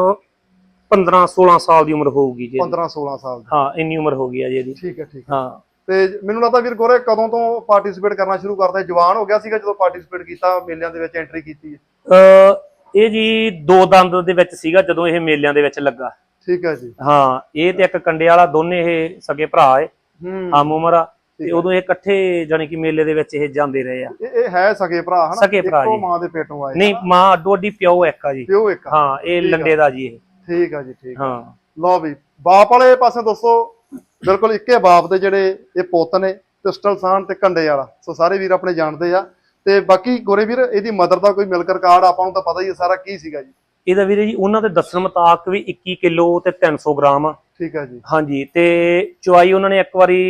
15 16 ਸਾਲ ਦੀ ਉਮਰ ਹੋਊਗੀ ਜੀ ਇਹਦੀ। 15 16 ਸਾਲ ਦੀ। ਹਾਂ ਇੰਨੀ ਉਮਰ ਹੋ ਗਈ ਆ ਜੀ ਇਹਦੀ। ਠੀਕ ਹੈ ਠੀਕ ਹੈ। ਹਾਂ। ਤੇ ਮੈਨੂੰ ਲੱਗਦਾ ਵੀਰ ਗੋਰੇ ਕਦੋਂ ਤੋਂ ਪਾਰਟਿਸਿਪੇਟ ਕਰਨਾ ਸ਼ੁਰੂ ਕਰਦਾ ਜਵਾਨ ਹੋ ਗਿਆ ਸੀਗਾ ਜਦੋਂ ਪਾਰਟਿਸਿਪੇਟ ਕੀਤਾ ਮੇਲਿਆਂ ਦੇ ਵਿੱਚ ਐਂਟਰੀ ਕੀਤੀ ਹੈ। ਇਹ ਜੀ ਦੋ ਦੰਦ ਦੇ ਵਿੱਚ ਸੀਗਾ ਜਦੋਂ ਇਹ ਮੇਲਿਆਂ ਦੇ ਵਿੱਚ ਲੱਗਾ। ਠੀਕ ਹੈ ਜੀ। ਹਾਂ ਇਹ ਤੇ ਇੱਕ ਕੰਡੇ ਵਾਲਾ ਦੋਨੇ ਇਹ ਸਗੇ ਭਰਾ ਏ। ਹੂੰ। ਆਮ ਉਮਰ ਆ ਤੇ ਉਦੋਂ ਇਹ ਇਕੱਠੇ ਜਾਨੀ ਕਿ ਮੇਲੇ ਦੇ ਵਿੱਚ ਇਹ ਜਾਂਦੇ ਰਹੇ ਆ। ਇਹ ਇਹ ਹੈ ਸਗੇ ਭਰਾ ਹਨਾ? ਸਗੇ ਭਰਾ ਜੀ। ਮਾਂ ਦੇ ਪੇਟੋਂ ਆਏ। ਨਹੀਂ ਮਾਂ ਅੱਡੋ ਅੱਡੀ ਪਿਓ ਇੱਕ ਆ ਜੀ। ਪਿਓ ਇੱਕ ਆ। ਹਾਂ ਇਹ ਠੀਕ ਆ। ਲੰਡੇ ਦਾ ਜੀ ਇਹ। ਠੀਕ ਆ ਜੀ ਠੀਕ। ਹਾਂ। ਲਓ ਵੀ ਬਾਪ ਵਾਲੇ ਪਾਸੇ ਦੋਸਤੋ ਬਿਲਕੁਲ ਇੱਕੇ ਬਾਪ ਦੇ ਜਿਹੜੇ ਇਹ ਪੁੱਤ ਨੇ ਪਿਸਟਲ ਸਾਨ ਤੇ ਕੰਡੇ ਵਾਲਾ। ਸੋ ਸਾਰੇ ਵੀਰ ਆਪਣੇ ਜਾਣਦੇ ਆ। ਤੇ ਬਾਕੀ ਗੋਰੇ ਵੀਰ ਇਹਦੀ ਮਦਰ ਦਾ ਕੋਈ ਮਿਲਕ ਰਿਕਾਰਡ ਆਪਾਂ ਨੂੰ ਤਾਂ ਪਤਾ ਹੀ ਹੈ ਸਾਰਾ ਕੀ ਸੀਗਾ ਜੀ। ਇਹਦਾ ਵੀਰੇ ਜੀ ਉਹਨਾਂ ਦੇ ਦੱਸਣ ਮੁਤਾਬਕ ਵੀ 21 ਕਿਲੋ ਤੇ 300 ਗ੍ਰਾਮ ਆ। ਠੀਕ ਆ ਜੀ। ਹਾਂਜੀ ਤੇ ਚੁਆਈ ਉਹਨਾਂ ਨੇ ਇੱਕ ਵਾਰੀ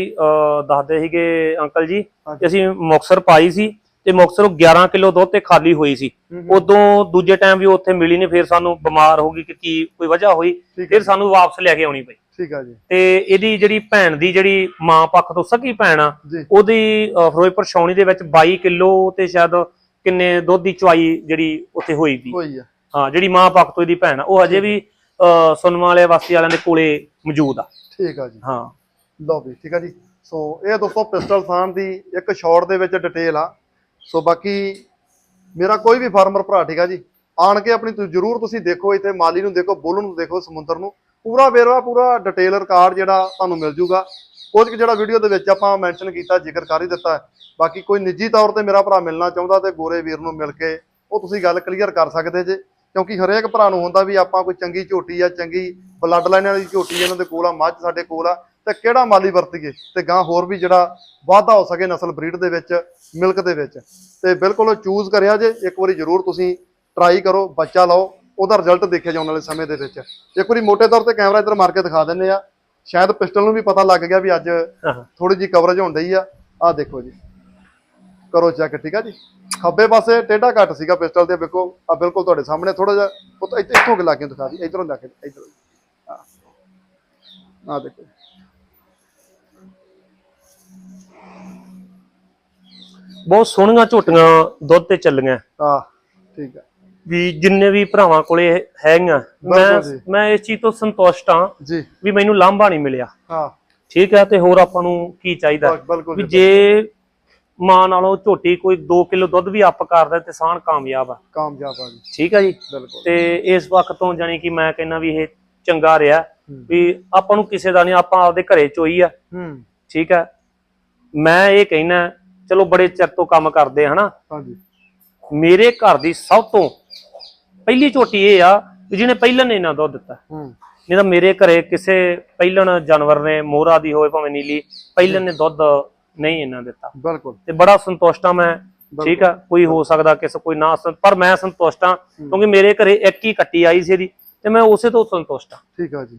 ਦੱਸਦੇ ਸੀਗੇ ਅੰਕਲ ਜੀ। ਕਿ ਅਸੀਂ ਮੁਕਸਰ ਪਾਈ ਸੀ ਤੇ ਮੁਕਸਰ 11 ਕਿਲੋ ਦੁੱਧ ਤੇ ਖਾਲੀ ਹੋਈ ਸੀ। ਹੂੰ ਹੂੰ, ਉਦੋਂ ਦੂਜੇ ਟਾਈਮ ਵੀ ਉੱਥੇ ਮਿਲੀ ਨਹੀਂ ਫਿਰ ਸਾਨੂੰ ਬਿਮਾਰ ਹੋ ਗਈ ਕਿ ਕੀ ਕੋਈ ਵਜ੍ਹਾ ਹੋਈ ਫਿਰ ਸਾਨੂੰ ਵਾਪਸ ਲੈ ਕੇ ਆਉਣੀ ਪਈ। ਠੀਕ ਆ ਜੀ। ਤੇ ਇਹਦੀ ਜਿਹੜੀ ਭੈਣ ਦੀ ਜਿਹੜੀ ਮਾਂ ਪੱਖ ਤੋਂ ਸਕੀ ਭੈਣ ਆ ਉਹਦੀ ਫਿਰੋਜ਼ਪੁਰ ਛਾਉਣੀ ਦੇ ਵਿੱਚ 22 ਕਿਲੋ ਤੇ ਸ਼ਾਇਦ ਕਿੰਨੇ ਦੁੱਧ ਦੀ ਚੁਆਈ ਜਿਹੜੀ ਉੱਥੇ ਹੋਈ ਸੀ। ਹੋਈ ਆ। ਹਾਂ ਜਿਹੜੀ ਮਾਂ ਪੱਖ ਤੋਂ ਇਹਦੀ ਭੈਣ ਆ ਉਹ ਅਜੇ ਵੀ ਵਾਲੇ ਵਾਸੀ ਵਾਲਿਆਂ ਦੇ ਕੋਲੇ ਮੌਜੂਦ ਆ। ਠੀਕ ਆ ਜੀ। ਹਾਂ। ਲਓ ਵੀ ਠੀਕ ਆ ਜੀ। ਸੋ ਇਹ ਦੋਸਤੋ ਪਿਸਟਲ ਸਾਨ ਦੀ ਇੱਕ ਸ਼ਾਰਟ ਦੇ ਵਿੱਚ ਡਿਟੇਲ ਆ। ਸੋ ਬਾਕੀ ਮੇਰਾ ਕੋਈ ਵੀ ਫਾਰਮਰ ਭਰਾ ਠੀਕ ਆ ਜੀ ਆਣ ਕੇ ਆਪਣੀ ਜਰੂਰ ਤੁਸੀਂ ਦੇਖੋ ਇੱਥੇ ਮਾਲੀ ਨੂੰ ਦੇਖੋ ਬੁੱਲ ਨੂੰ ਦੇਖੋ ਸਮੁੰਦਰ ਨੂੰ। ਪੂਰਾ ਵੇਰਵਾ ਪੂਰਾ ਡਿਟੇਲ ਰਿਕਾਰਡ ਜਿਹੜਾ ਤੁਹਾਨੂੰ ਮਿਲ ਜੂਗਾ। ਕੁਝ ਜਿਹੜਾ ਵੀਡੀਓ ਦੇ ਵਿੱਚ ਆਪਾਂ ਮੈਂਸ਼ਨ ਕੀਤਾ ਜ਼ਿਕਰ ਕਰ ਹੀ ਦਿੱਤਾ। ਬਾਕੀ ਕੋਈ ਨਿੱਜੀ ਤੌਰ ਤੇ ਮੇਰਾ ਭਰਾ ਮਿਲਣਾ ਚਾਹੁੰਦਾ ਤੇ ਗੋਰੇ ਵੀਰ ਨੂੰ ਮਿਲ ਕੇ ਉਹ ਤੁਸੀਂ ਗੱਲ ਕਲੀਅਰ ਕਰ ਸਕਦੇ ਜੇ। ਕਿਉਂਕਿ ਹਰੇਕ ਭਰਾ ਨੂੰ ਹੁੰਦਾ ਵੀ ਆਪਾਂ ਕੋਈ ਚੰਗੀ ਝੋਟੀ ਆ ਚੰਗੀ ਬਲੱਡ ਲਾਈਨ ਵਾਲੀ ਝੋਟੀ ਇਹਨਾਂ ਦੇ ਕੋਲ ਆ ਮੱਝ ਸਾਡੇ ਕੋਲ ਆ ਤੇ ਕਿਹੜਾ ਮਾਲੀ ਵਰਤੀਏ? ਤੇ ਗਾਂ ਹੋਰ ਵੀ ਜਿਹੜਾ ਵਾਧਾ ਹੋ ਸਕੇ ਨਸਲ ਬਰੀਡ ਦੇ ਵਿੱਚ ਮਿਲਕ ਦੇ ਵਿੱਚ। ਤੇ ਬਿਲਕੁਲ ਚੂਜ਼ ਕਰਿਆ ਜੇ ਇੱਕ ਵਾਰੀ ਜ਼ਰੂਰ ਤੁਸੀਂ ਟਰਾਈ ਕਰੋ ਬੱਚਾ ਲਓ ਉਹਦਾ ਰਿਜ਼ਲਟ ਦੇਖਿਆ ਜਾਣ ਵਾਲੇ ਸਮੇਂ ਦੇ ਵਿੱਚ। ਇੱਕ ਵਾਰੀ ਮੋٹے ਤੌਰ ਤੇ ਕੈਮਰਾ ਇੱਧਰ ਮਾਰ ਕੇ ਦਿਖਾ ਦਿੰਦੇ ਆ। ਸ਼ਾਇਦ ਪਿਸਟਲ ਨੂੰ ਵੀ ਪਤਾ ਲੱਗ ਗਿਆ ਵੀ ਅੱਜ ਥੋੜੀ ਜੀ ਕਵਰੇਜ ਹੋਣ ਡਈ ਆ। ਆਹ ਦੇਖੋ ਜੀ। ਕਰੋ ਚੈੱਕ ਠੀਕ ਆ ਜੀ? ਖੱਬੇ ਪਾਸੇ ਟੇਢਾ ਘੱਟ ਸੀਗਾ ਪਿਸਟਲ ਤੇ ਵੇਖੋ ਆ ਬਿਲਕੁਲ ਤੁਹਾਡੇ ਸਾਹਮਣੇ ਥੋੜਾ ਜਿਹਾ ਉਹ ਇੱਥੇ- ਲਾ ਕੇ ਦਿਖਾ ਦੀ ਇਧਰੋਂ ਲਾ ਕੇ ਇਧਰੋਂ ਆ ਦੇਖੋ ਬਹੁਤ ਸੋਹਣੀਆਂ ਝੋਟੀਆਂ ਦੁੱਧ ਤੇ ਚੱਲੀਆਂ। ਆ ਠੀਕ ਆ। ਵੀ ਜਿੰਨੇ ਵੀ ਭਰਾਵਾਂ ਕੋਲੇ ਹੈਗੀਆਂ ਮੈਂ। ਮੈਂ ਇਸ ਚੀਜ਼ ਤੋਂ ਸੰਤੁਸ਼ਟ ਹਾਂ ਜੀ। ਵੀ ਮੈਨੂੰ ਲਾਂਭਾ ਨਹੀਂ ਮਿਲਿਆ। ਹਾਂ। ਠੀਕ ਹੈ ਤੇ ਹੋਰ ਆਪਾਂ ਨੂੰ ਕੀ ਚਾਹੀਦਾ? ਵੀ ਜੇ ਮਾਂ ਨਾਲੋਂ ਝੋਟੀ ਕੋਈ 2 ਕਿਲੋ ਦੁੱਧ ਵੀ ਅੱਪ ਕਰਦਾ ਤੇ ਸਾਨ ਕਾਮਯਾਬ ਆ। ਕਾਮਯਾਬ ਆ ਜੀ। ਠੀਕ ਹੈ ਜੀ? ਬਿਲਕੁਲ। ਤੇ ਇਸ ਵਕਤ ਤੋਂ ਜਾਨੀ ਕਿ ਮੈਂ ਕਹਿੰਦਾ ਵੀ ਇਹ ਚੰਗਾ ਰਿਹਾ। ਵੀ ਆਪਾਂ ਨੂੰ ਕਿਸੇ ਦਾ ਨਹੀਂ ਆਪਾਂ ਆਪਦੇ ਘਰੇ ਚੋਈ ਆ। ਹੂੰ। ਠੀਕ ਹੈ ਮੈਂ ਇਹ ਕਹਿਣਾ ਚਲੋ ਬੜੇ ਚਿਰ ਤੋਂ ਕੰਮ ਕਰਦੇ ਆ, ਹਨਾ? ਹਾਂਜੀ। ਮੇਰੇ ਘਰ ਦੀ ਸਭ ਤੋਂ ਪਹਿਲੀ ਝੋਟੀ ਇਹ ਆ ਵੀ ਜਿਹਨੇ ਪਹਿਲਾਂ ਨੇ ਇਹਨਾਂ ਦੁੱਧ ਦਿੱਤਾ। ਹੂੰ। ਨਹੀਂ ਤਾਂ ਮੇਰੇ ਘਰੇ ਕਿਸੇ ਪਹਿਲਣ ਜਾਨਵਰ ਨੇ ਮੋਹਰਾ ਦੀ ਹੋਵੇ ਭਾਵੇਂ ਨੀਲੀ ਪਹਿਲਣ ਨੇ ਦੁੱਧ ਨਹੀਂ ਇਹਨਾਂ ਦਿੱਤਾ। ਬਿਲਕੁਲ। ਤੇ ਬੜਾ ਸੰਤੁਸ਼ਟ ਆ ਮੈਂ ਠੀਕ ਆ ਕੋਈ ਹੋ ਸਕਦਾ ਕਿਸੇ ਕੋਈ ਨਾ ਪਰ ਮੈਂ ਸੰਤੁਸ਼ਟ ਆ ਕਿਉਂਕਿ ਮੇਰੇ ਘਰੇ ਇੱਕ ਹੀ ਕੱਟੀ ਆਈ ਸੀ ਇਹਦੀ ਤੇ ਮੈਂ ਉਸੇ ਤੋਂ ਸੰਤੁਸ਼ਟ ਆ ਠੀਕ ਆ ਜੀ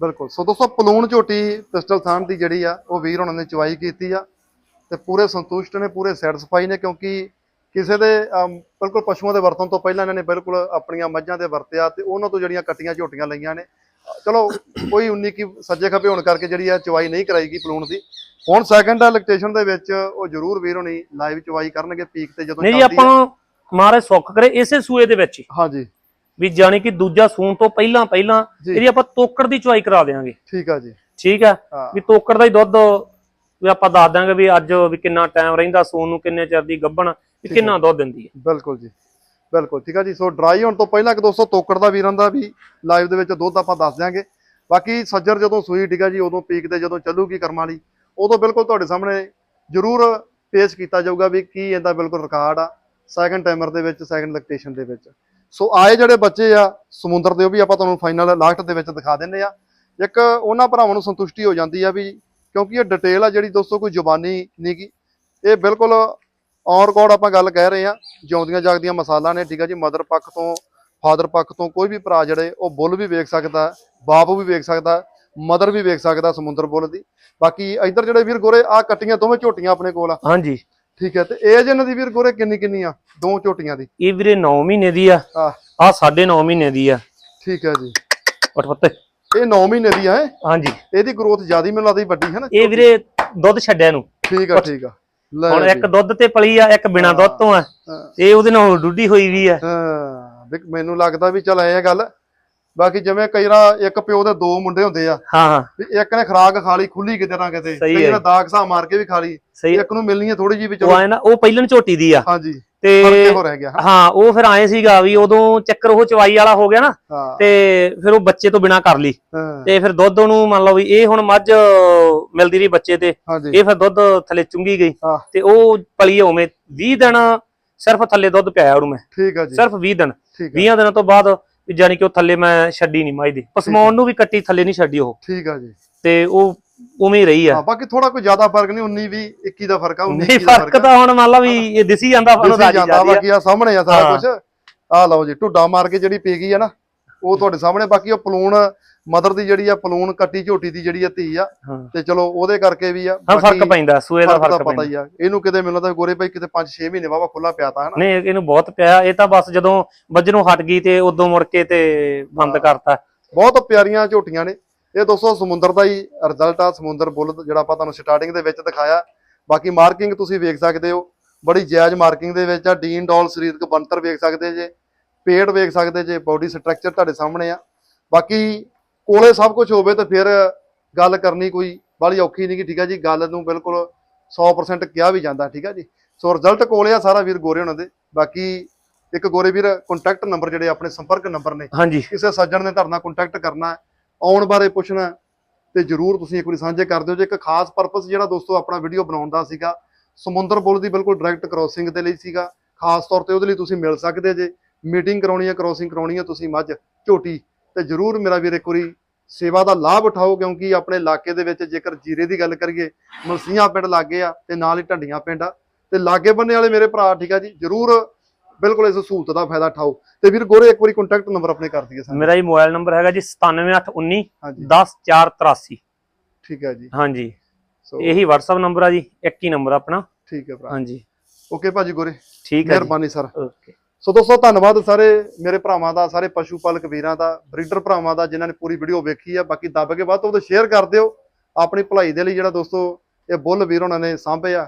ਬਿਲਕੁਲ। ਸੋ ਦੋਸਤੋ ਪਲੂਣ ਝੋਟੀ ਪਿਸਟਲ ਥਾਨ ਦੀ ਜਿਹੜੀ ਆ ਉਹ ਵੀਰ ਉਹਨਾਂ ਨੇ ਚਵਾਈ ਕੀਤੀ ਆ ਤੇ ਪੂਰੇ ਸੰਤੁਸ਼ਟ ਨੇ ਪੂਰੇ ਸੈਟੀਸਫਾਈ ਨੇ ਕਿਉਂਕਿ ਕਿਸੇ ਦੇ ਬਿਲਕੁਲ ਪਸ਼ੂਆਂ ਦੇ ਵਰਤਣ ਤੋਂ ਪਹਿਲਾਂ ਇਹਨਾਂ ਨੇ ਬਿਲਕੁਲ ਆਪਣੀਆਂ ਮੱਝਾਂ ਦੇ ਵਰਤਿਆ ਤੇ ਉਹਨਾਂ ਤੋਂ ਜਿਹੜੀਆਂ ਕੱਟੀਆਂ ਝੋਟੀਆਂ ਲਈਆਂ ਨੇ ਚਲੋ ਕੋਈ 19 ਕੀ ਸੱਜੇ ਖੱਬੇ ਹੋਣ ਕਰਕੇ ਜਿਹੜੀ ਆ ਚਵਾਈ ਨਹੀਂ ਕਰਾਈਗੀ ਪਲੂਣ ਦੀ। ਹੁਣ ਸੈਕੰਡ ਇਲੈਕਟ੍ਰੇਸ਼ਨ ਦੇ ਵਿੱਚ ਉਹ ਜ਼ਰੂਰ ਵੀਰ ਹੋਣੀ ਲਾਈਵ ਚਵਾਈ ਕਰਨਗੇ ਪੀਕ ਤੇ ਜਦੋਂ ਨਹੀਂ ਜੀ। ਆਪਾਂ ਮਹਾਰਾਜ ਸੁੱਖ ਕਰੇ ਇਸੇ ਸੂਏ ਦੇ ਵਿੱਚ ਹੀ। ਹਾਂਜੀ। ਵੀ ਜਾਣੀ ਕਿ ਦੂਜਾ ਸੂਣ ਤੋਂ ਪਹਿਲਾਂ ਪਹਿਲਾਂ। ਇਹਦੀ ਆਪਾਂ ਤੋਕੜ ਦੀ ਚੁਆਈ ਕਰਾ ਦੇਵਾਂਗੇ ਠੀਕ ਆ ਜੀ। ਠੀਕ ਆ? ਵੀ ਤੋਕੜ ਦਾ ਹੀ ਦੁੱਧ ਵੀ ਆਪਾਂ ਦੱਸ ਦਾਂਗੇ ਵੀ ਅੱਜ ਵੀ ਕਿੰਨਾ ਟਾਈਮ ਰਹਿੰਦਾ ਸੂਣ ਨੂੰ ਕਿੰਨੇ ਚਿਰ ਦੀ ਗੱਭਣ ਕਿੰਨਾ ਦੁੱਧ ਦਿੰਦੀ ਹੈ ਬਿਲਕੁਲ ਜੀ। ਬਿਲਕੁਲ, ਠੀਕ ਆ ਜੀ। ਸੋ ਡਰਾਈ ਹੋਣ ਤੋਂ ਪਹਿਲਾਂ ਕਿ ਦੋਸਤੋ ਤੋਕੜ ਦਾ ਵੀਰਾਂ ਦਾ ਵੀ ਲਾਈਵ ਦੇ ਵਿੱਚ ਦੁੱਧ ਆਪਾਂ ਦੱਸ ਦਿਆਂਗੇ। ਬਾਕੀ ਸੱਜਰ ਜਦੋਂ ਸੂਈ ਠੀਕ ਜੀ, ਉਦੋਂ ਪੀਕ ਤੇ ਜਦੋਂ ਚੱਲੂਗੀ ਕਰਮਾਂ ਵਾਲੀ, ਉਦੋਂ ਬਿਲਕੁਲ ਤੁਹਾਡੇ ਸਾਹਮਣੇ ਜ਼ਰੂਰ ਪੇਸ਼ ਕੀਤਾ ਜਾਊਗਾ ਵੀ ਕੀ ਇਹਦਾ ਬਿਲਕੁਲ ਰਿਕਾਰਡ ਆ ਸੈਕੰਡ ਟਾਈਮਰ ਦੇ ਵਿੱਚ ਸੈਕੰਡ ਲੈਕਟੇਸ਼ਨ ਦੇ ਵਿੱਚ। ਸੋ ਆਏ ਜਿਹੜੇ ਬੱਚੇ ਆ, ਸਮੁੰਦਰ ਦੇ, ਉਹ ਵੀ ਆਪਾਂ ਤੁਹਾਨੂੰ ਫਾਈਨਲ ਲਾਸਟ ਦੇ ਵਿੱਚ ਦਿਖਾ ਦਿੰਦੇ ਆ। ਇੱਕ ਉਹਨਾਂ ਭਰਾਵਾਂ ਨੂੰ ਸੰਤੁਸ਼ਟੀ ਹੋ ਜਾਂਦੀ ਆ ਵੀ ਕਿਉਂਕਿ ਇਹ ਡਿਟੇਲ ਆ ਜਿਹੜੀ ਦੋਸਤੋ ਕੋਈ ਜ਼ੁਬਾਨੀ ਨਹੀਂ ਗੀ ਇਹ ਬਿਲਕੁਲ ਔਨ ਰਿਕਾਰਡ ਆਪਾਂ ਗੱਲ ਕਹਿ ਰਹੇ ਆ ਜਿਉਂਦੀਆਂ ਜਾਗਦੀਆਂ ਮਸਾਲਾ ਨੇ ਠੀਕ ਆ ਜੀ ਮਦਰ ਪੱਖ ਤੋਂ ਫਾਦਰ ਪੱਖ ਤੋਂ ਕੋਈ ਵੀ ਭਰਾ ਜਿਹੜੇ ਉਹ ਬੁੱਲ ਵੀ ਵੇਖ ਸਕਦਾ ਬਾਪ ਵੀ ਵੇਖ ਸਕਦਾ ਮਦਰ ਵੀ ਵੇਖ ਸਕਦਾ ਸਮੁੰਦਰ ਬੁੱਲ ਦੀ। ਬਾਕੀ ਇੱਧਰ ਜਿਹੜੇ ਵੀਰ ਗੋਰੇ ਆ ਕੱਟੀਆਂ ਦੋਵੇਂ ਝੋਟੀਆਂ ਆਪਣੇ ਕੋਲ ਆ। ਹਾਂਜੀ। ਠੀਕ ਹੈ ਤੇ ਏਜ ਇਹਨਾਂ ਦੀ ਵੀਰ ਗੋਰੇ ਕਿੰਨੀ ਕਿੰਨੀ ਆ? ਦੋ ਝੋਟੀਆਂ ਦੀ। ਇਹ ਵੀਰੇ 9 ਮਹੀਨੇ ਦੀ ਆ। ਆ ਆ 9.5 ਮਹੀਨੇ ਦੀ ਆ। ਠੀਕ ਹੈ ਜੀ। ਉੱਠ ਪੱਤੇ। ਇਹ 9 ਮਹੀਨੇ ਦੀ ਆ ਹੈ? ਹਾਂਜੀ। ਇਹਦੀ ਗਰੋਥ ਜ਼ਿਆਦੀ ਮੈਨੂੰ ਲੱਗਦੀ ਵੱਡੀ ਹੈ ਨਾ ਇਹ ਵੀਰੇ ਦੁੱਧ ਛੱਡਿਆ ਨੂੰ ਠੀਕ ਆ ਠੀਕ ਆ। ਹੁਣ। ਇੱਕ ਦੁੱਧ ਤੇ ਪਲੀ ਆ ਇੱਕ ਬਿਨਾ ਦੁੱਧ ਤੋਂ ਆ। ਇਹ ਉਹਦੇ ਨਾਲ ਡੁੱਡੀ ਹੋਈ ਵੀ ਆ ਹਾਂ ਮੈਨੂੰ ਲੱਗਦਾ ਵੀ ਚਲ ਐ ਆ ਗੱਲ ਬਾਕੀ ਜਿਵੇਂ ਕਈ ਰਾ ਇੱਕ ਪਿਓ ਦੇ ਦੋ ਮੁੰਡੇ ਹੁੰਦੇ ਆ ਹਾਂ ਹਾਂ। ਵੀ ਇੱਕ ਨੇ ਖਰਾਕ ਖਾ ਲਈ ਖੁੱਲੀ ਕਿਤੇ ਨਾ ਕਿਤੇ ਕਈ। ਨੇ ਦਾਗ ਸਾ ਮਾਰ ਕੇ ਵੀ ਖਾ ਲਈ ਇੱਕ ਨੂੰ ਮਿਲਣੀ ਹੈ ਥੋੜੀ ਜੀ ਵੀ ਉਹ ਆਏ ਨਾ ਉਹ ਪਹਿਲਣ ਝੋਟੀ ਦੀ ਆ। ਹਾਂਜੀ ਤੇ ਹੋ ਰਹਿ ਗਿਆ। ਹਨਾ? ਹਾਂ ਉਹ ਫਿਰ ਆਏ ਸੀਗਾ ਵੀ ਉਦੋਂ ਚੱਕਰ ਉਹ ਚਵਾਈ ਵਾਲਾ ਹੋ ਗਿਆ ਨਾ ਤੇ ਫਿਰ ਉਹ ਬੱਚੇ ਤੋਂ ਬਿਨਾ ਕਰ ਲਈ। ਤੇ ਫਿਰ ਦੁੱਧ ਉਹਨੂੰ ਮੰਨ ਲਓ ਵੀ ਇਹ ਹੁਣ ਮੱਝ ਮਿਲਦੀ ਰਹੀ ਬੱਚੇ ਤੇ ਇਹ ਫਿਰ ਦੁੱਧ ਥੱਲੇ ਚੁੰਗੀ ਗਈ। ਤੇ ਉਹ ਪਲੀ ਉਵੇਂ 20 ਦਿਨ ਸਿਰਫ ਥੱਲੇ ਦੁੱਧ ਪਿਆਇਆ ਉਹਨੂੰ ਮੈਂ। ਠੀਕ ਆ ਜੀ। ਸਿਰਫ 20 ਦਿਨ। ਠੀਕ ਆ। 20 ਦਿਨਾਂ ਤੋਂ ਬਾਅਦ ਵੀ ਜਾਨੀ ਕਿ ਉਹ ਥੱਲੇ ਮੈਂ ਛੱਡੀ ਨਹੀਂ ਮਾਈ ਦੀ। ਪਸਮਾਉਣ ਨੂੰ ਵੀ ਕੱਟੀ ਥੱਲੇ ਨਹੀਂ ਛੱਡੀ ਉਹ। ਠੀਕ ਆ ਜੀ। ਤੇ ਉਹ ਉਵੇਂ ਹੀ ਰਹੀ ਆ। ਬਾਕੀ ਥੋੜਾ ਕੋਈ ਜ਼ਿਆਦਾ ਫ਼ਰਕ ਨਹੀਂ 19 20 21 ਦਾ ਫ਼ਰਕ ਆ 19 ਨਹੀਂ 21 ਦਾ ਫ਼ਰਕ ਤਾਂ ਹੁਣ ਮੰਨ ਲਾ ਵੀ ਇਹ ਦਿਸੀ ਜਾਂਦਾ ਦਿਸੀ ਰਾਜੀ ਜਾਂਦਾ ਆ। ਬਾਕੀ ਆ ਸਾਹਮਣੇ ਆ ਸਾਰਾ। ਕੁਝ ਆ ਲਓ ਜੀ ਢੁੱਡਾ ਮਾਰ ਕੇ ਜਿਹੜੀ ਪੀ ਗਈ ਆ ਨਾ ਉਹ ਤੁਹਾਡੇ ਸਾਹਮਣੇ ਬਾਕੀ ਉਹ ਪਲੂਣ ਮਦਰ ਦੀ ਜਿਹੜੀ ਆ ਪਲੂਣ ਕੱਟੀ ਝੋਟੀ ਦੀ ਜਿਹੜੀ ਆ ਧੀ ਆ ਤੇ ਚਲੋ ਉਹਦੇ ਕਰਕੇ ਵੀ ਆ ਹਾਂ ਫ਼ਰਕ ਪੈਂਦਾ ਸੂਏ ਦਾ ਫ਼ਰਕ ਤਾਂ ਪਤਾ ਹੀ ਆ। ਇਹਨੂੰ ਕਿਤੇ ਮੈਨੂੰ ਲੱਗਦਾ ਗੋਰੇ ਭਾਈ ਕਿਤੇ 5-6 ਮਹੀਨੇ ਵਾਵਾ ਖੁੱਲਾ ਪਿਆ ਤਾ ਹਨਾ? ਨਹੀਂ ਇਹਨੂੰ ਬਹੁਤ ਪਿਆ ਇਹ ਤਾਂ ਬਸ ਜਦੋਂ ਵੱਜਣੋਂ ਹਟ ਗਈ ਤੇ ਉਦੋਂ ਮੁੜ ਕੇ ਤੇ ਬੰਦ। ਕਰਤਾ। ਬਹੁਤ ਪਿਆਰੀਆਂ ਝੋਟੀਆਂ ਨੇ। ਇਹ ਦੋਸਤੋ ਸਮੁੰਦਰ ਦਾ ਹੀ ਰਿਜ਼ਲਟ ਆ ਸਮੁੰਦਰ ਬੁੱਲ ਜਿਹੜਾ ਆਪਾਂ ਤੁਹਾਨੂੰ ਸਟਾਰਟਿੰਗ ਦੇ ਵਿੱਚ ਦਿਖਾਇਆ। ਬਾਕੀ ਮਾਰਕਿੰਗ ਤੁਸੀਂ ਵੇਖ ਸਕਦੇ ਹੋ। ਬੜੀ ਜਾਇਜ਼ ਮਾਰਕਿੰਗ ਦੇ ਵਿੱਚ ਆ। ਡੀਨ ਡੋਲ ਸਰੀਰਕ ਬਣਤਰ ਵੇਖ ਸਕਦੇ ਜੇ ਪੇਟ ਵੇਖ ਸਕਦੇ ਜੇ ਬਾਡੀ ਸਟਰਕਚਰ ਤੁਹਾਡੇ ਸਾਹਮਣੇ ਆ। ਬਾਕੀ ਕੋਲੇ ਸਭ ਕੁਝ ਹੋਵੇ ਤਾਂ ਫਿਰ ਗੱਲ ਕਰਨੀ ਕੋਈ ਬਾਲੀ ਔਖੀ ਨਹੀਂ ਕਿ ਠੀਕ ਆ ਜੀ? ਗੱਲ ਨੂੰ ਬਿਲਕੁਲ 100% ਕਿਹਾ ਵੀ ਜਾਂਦਾ ਠੀਕ ਆ ਜੀ? ਸੋ ਰਿਜ਼ਲਟ ਕੋਲੇ ਆ ਸਾਰਾ ਵੀਰ ਗੋਰੇ ਉਹਨਾਂ ਦੇ। ਬਾਕੀ ਇੱਕ ਗੋਰੇ ਵੀਰ ਕੰਟੈਕਟ ਨੰਬਰ ਜਿਹੜੇ ਆਪਣੇ ਸੰਪਰਕ ਨੰਬਰ ਨੇ ਹਾਂਜੀ। ਕਿਸੇ ਸੱਜਣ ਨੇ ਨਾਲ ਕੰਟੈਕਟ ਕਰਨਾ ਹੈ ਆਉਣ ਬਾਰੇ ਪੁੱਛਣਾ ਹੈ, ਤੇ ਜਰੂਰ ਤੁਸੀਂ ਇੱਕ ਵਾਰੀ ਸਾਂਝੇ ਕਰ ਦਿਓ। ਜੇ ਇੱਕ ਖਾਸ ਪਰਪਸ ਜਿਹੜਾ ਦੋਸਤੋ ਆਪਣਾ ਵੀਡੀਓ ਬਣਾਉਣ ਦਾ ਸੀਗਾ ਸਮੁੰਦਰ ਪੁਲ ਦੀ ਬਿਲਕੁਲ ਡਾਇਰੈਕਟ ਕ੍ਰੋਸਿੰਗ ਦੇ ਲਈ ਸੀਗਾ ਖਾਸ ਤੌਰ ਤੇ ਉਹਦੇ ਲਈ ਤੁਸੀਂ ਮਿਲ ਸਕਦੇ ਜੇ। ਮੀਟਿੰਗ ਕਰਾਉਣੀ ਹੈ ਕ੍ਰੋਸਿੰਗ ਕਰਾਉਣੀ ਹੈ ਤੁਸੀਂ ਮੱਝ ਝੋਟੀ ਤੇ ਜਰੂਰ ਮੇਰਾ ਵੀਰ ਇੱਕ ਵਾਰੀ ਸੇਵਾ ਦਾ ਲਾਭ ਉਠਾਓ ਕਿਉਂਕਿ ਆਪਣੇ ਇਲਾਕੇ ਦੇ ਵਿੱਚ ਜੇਕਰ ਜੀਰੇ ਦੀ ਗੱਲ ਕਰੀਏ ਮਲਸੀਆਂ ਪਿੰਡ ਲਾਗੇ ਆ ਤੇ ਨਾਲ ਹੀ ਢੰਡੀਆਂ ਪਿੰਡ ਆ। ਤੇ ਲਾਗੇ ਬੰਨੇ ਵਾਲੇ ਮੇਰੇ ਭਰਾ ਠੀਕ ਆ ਜੀ ਜਰੂਰ ਬਿਲਕੁਲ ਇਸ ਸਹੂਲਤ ਦਾ ਫਾਇਦਾ ਉਠਾਓ। ਤੇ ਵੀਰ ਗੋਰੇ ਇੱਕ ਵਾਰੀ ਕੰਟੈਕਟ ਨੰਬਰ ਆਪਣੇ ਕਰ ਦਈਏ ਸਾਨੂੰ। ਮੇਰਾ ਜੀ ਮੋਬਾਈਲ ਨੰਬਰ ਹੈਗਾ ਜੀ 97819 ਹਾਂਜੀ। 10483 ਠੀਕ ਹੈ ਜੀ। ਹਾਂਜੀ। ਸੋ ਇਹੀ WhatsApp ਨੰਬਰ ਆ ਜੀ ਇੱਕ ਹੀ ਨੰਬਰ ਆਪਣਾ। ਠੀਕ ਹੈ ਭਰਾ। ਹਾਂਜੀ। ਓਕੇ ਭਾਜੀ ਗੋਰੇ। ਠੀਕ ਹੈ ਮਿਹਰਬਾਨੀ ਸਰ ਓਕੇ ਸੋ ਦੋਸਤੋ, ਧੰਨਵਾਦ ਸਾਰੇ ਮੇਰੇ ਭਰਾਵਾਂ ਦਾ, ਸਾਰੇ ਪਸ਼ੂ ਪਾਲਕ ਵੀਰਾਂ ਦਾ, ਬਰੀਡਰ ਭਰਾਵਾਂ ਦਾ, ਜਿਨ੍ਹਾਂ ਨੇ ਪੂਰੀ ਵੀਡੀਓ ਵੇਖੀ ਆ। ਬਾਕੀ ਦੱਬ ਕੇ ਵੱਧ ਤੋਂ ਵੱਧ ਸ਼ੇਅਰ ਕਰ ਦਿਓ। ਆਪਣੀ ਭਲਾਈ ਦੇ ਲਈ ਜਿਹੜਾ ਦੋਸਤੋ, ਇਹ ਬੁੱਲ ਵੀਰ ਉਹਨਾਂ ਨੇ ਸਾਂਭੇ ਆ,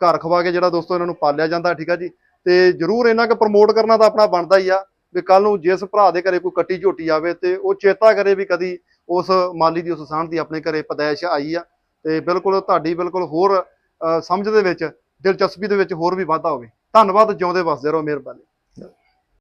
ਘਰ ਖਵਾ ਕੇ ਜਿਹੜਾ ਦੋਸਤੋ ਇਹਨਾਂ ਨੂੰ ਪਾਲਿਆ ਜਾਂਦਾ, ਠੀਕ ਆ ਜੀ? ਤੇ ਜਰੂਰ ਇਹਨਾਂ ਕੁ ਪ੍ਰਮੋਟ ਕਰਨਾ ਤਾਂ ਆਪਣਾ ਬਣਦਾ ਹੀ ਆ, ਵੀ ਕੱਲ ਨੂੰ ਜਿਸ ਭਰਾ ਦੇ ਘਰੇ ਕੋਈ ਕੱਟੀ ਝੋਟੀ ਆਵੇ ਤੇ ਉਹ ਚੇਤਾ ਕਰੇ ਵੀ ਕਦੀ ਉਸ ਮਾਲੀ ਦੀ, ਉਸ ਸਾਂਝ ਦੀ ਆਪਣੇ ਘਰੇ ਪਦੈਸ਼ ਆਈ ਆ। ਤੇ ਬਿਲਕੁਲ ਤੁਹਾਡੀ ਬਿਲਕੁਲ ਹੋਰ ਸਮਝ ਦੇ ਵਿੱਚ, ਦਿਲਚਸਪੀ ਦੇ ਵਿੱਚ ਹੋਰ ਵੀ ਵਾਧਾ ਹੋਵੇ। ਧੰਨਵਾਦ, ਜਿਉਂਦੇ ਵਸਦੇ ਰਹੋ, ਮਿਹਰਬਾਨੀ।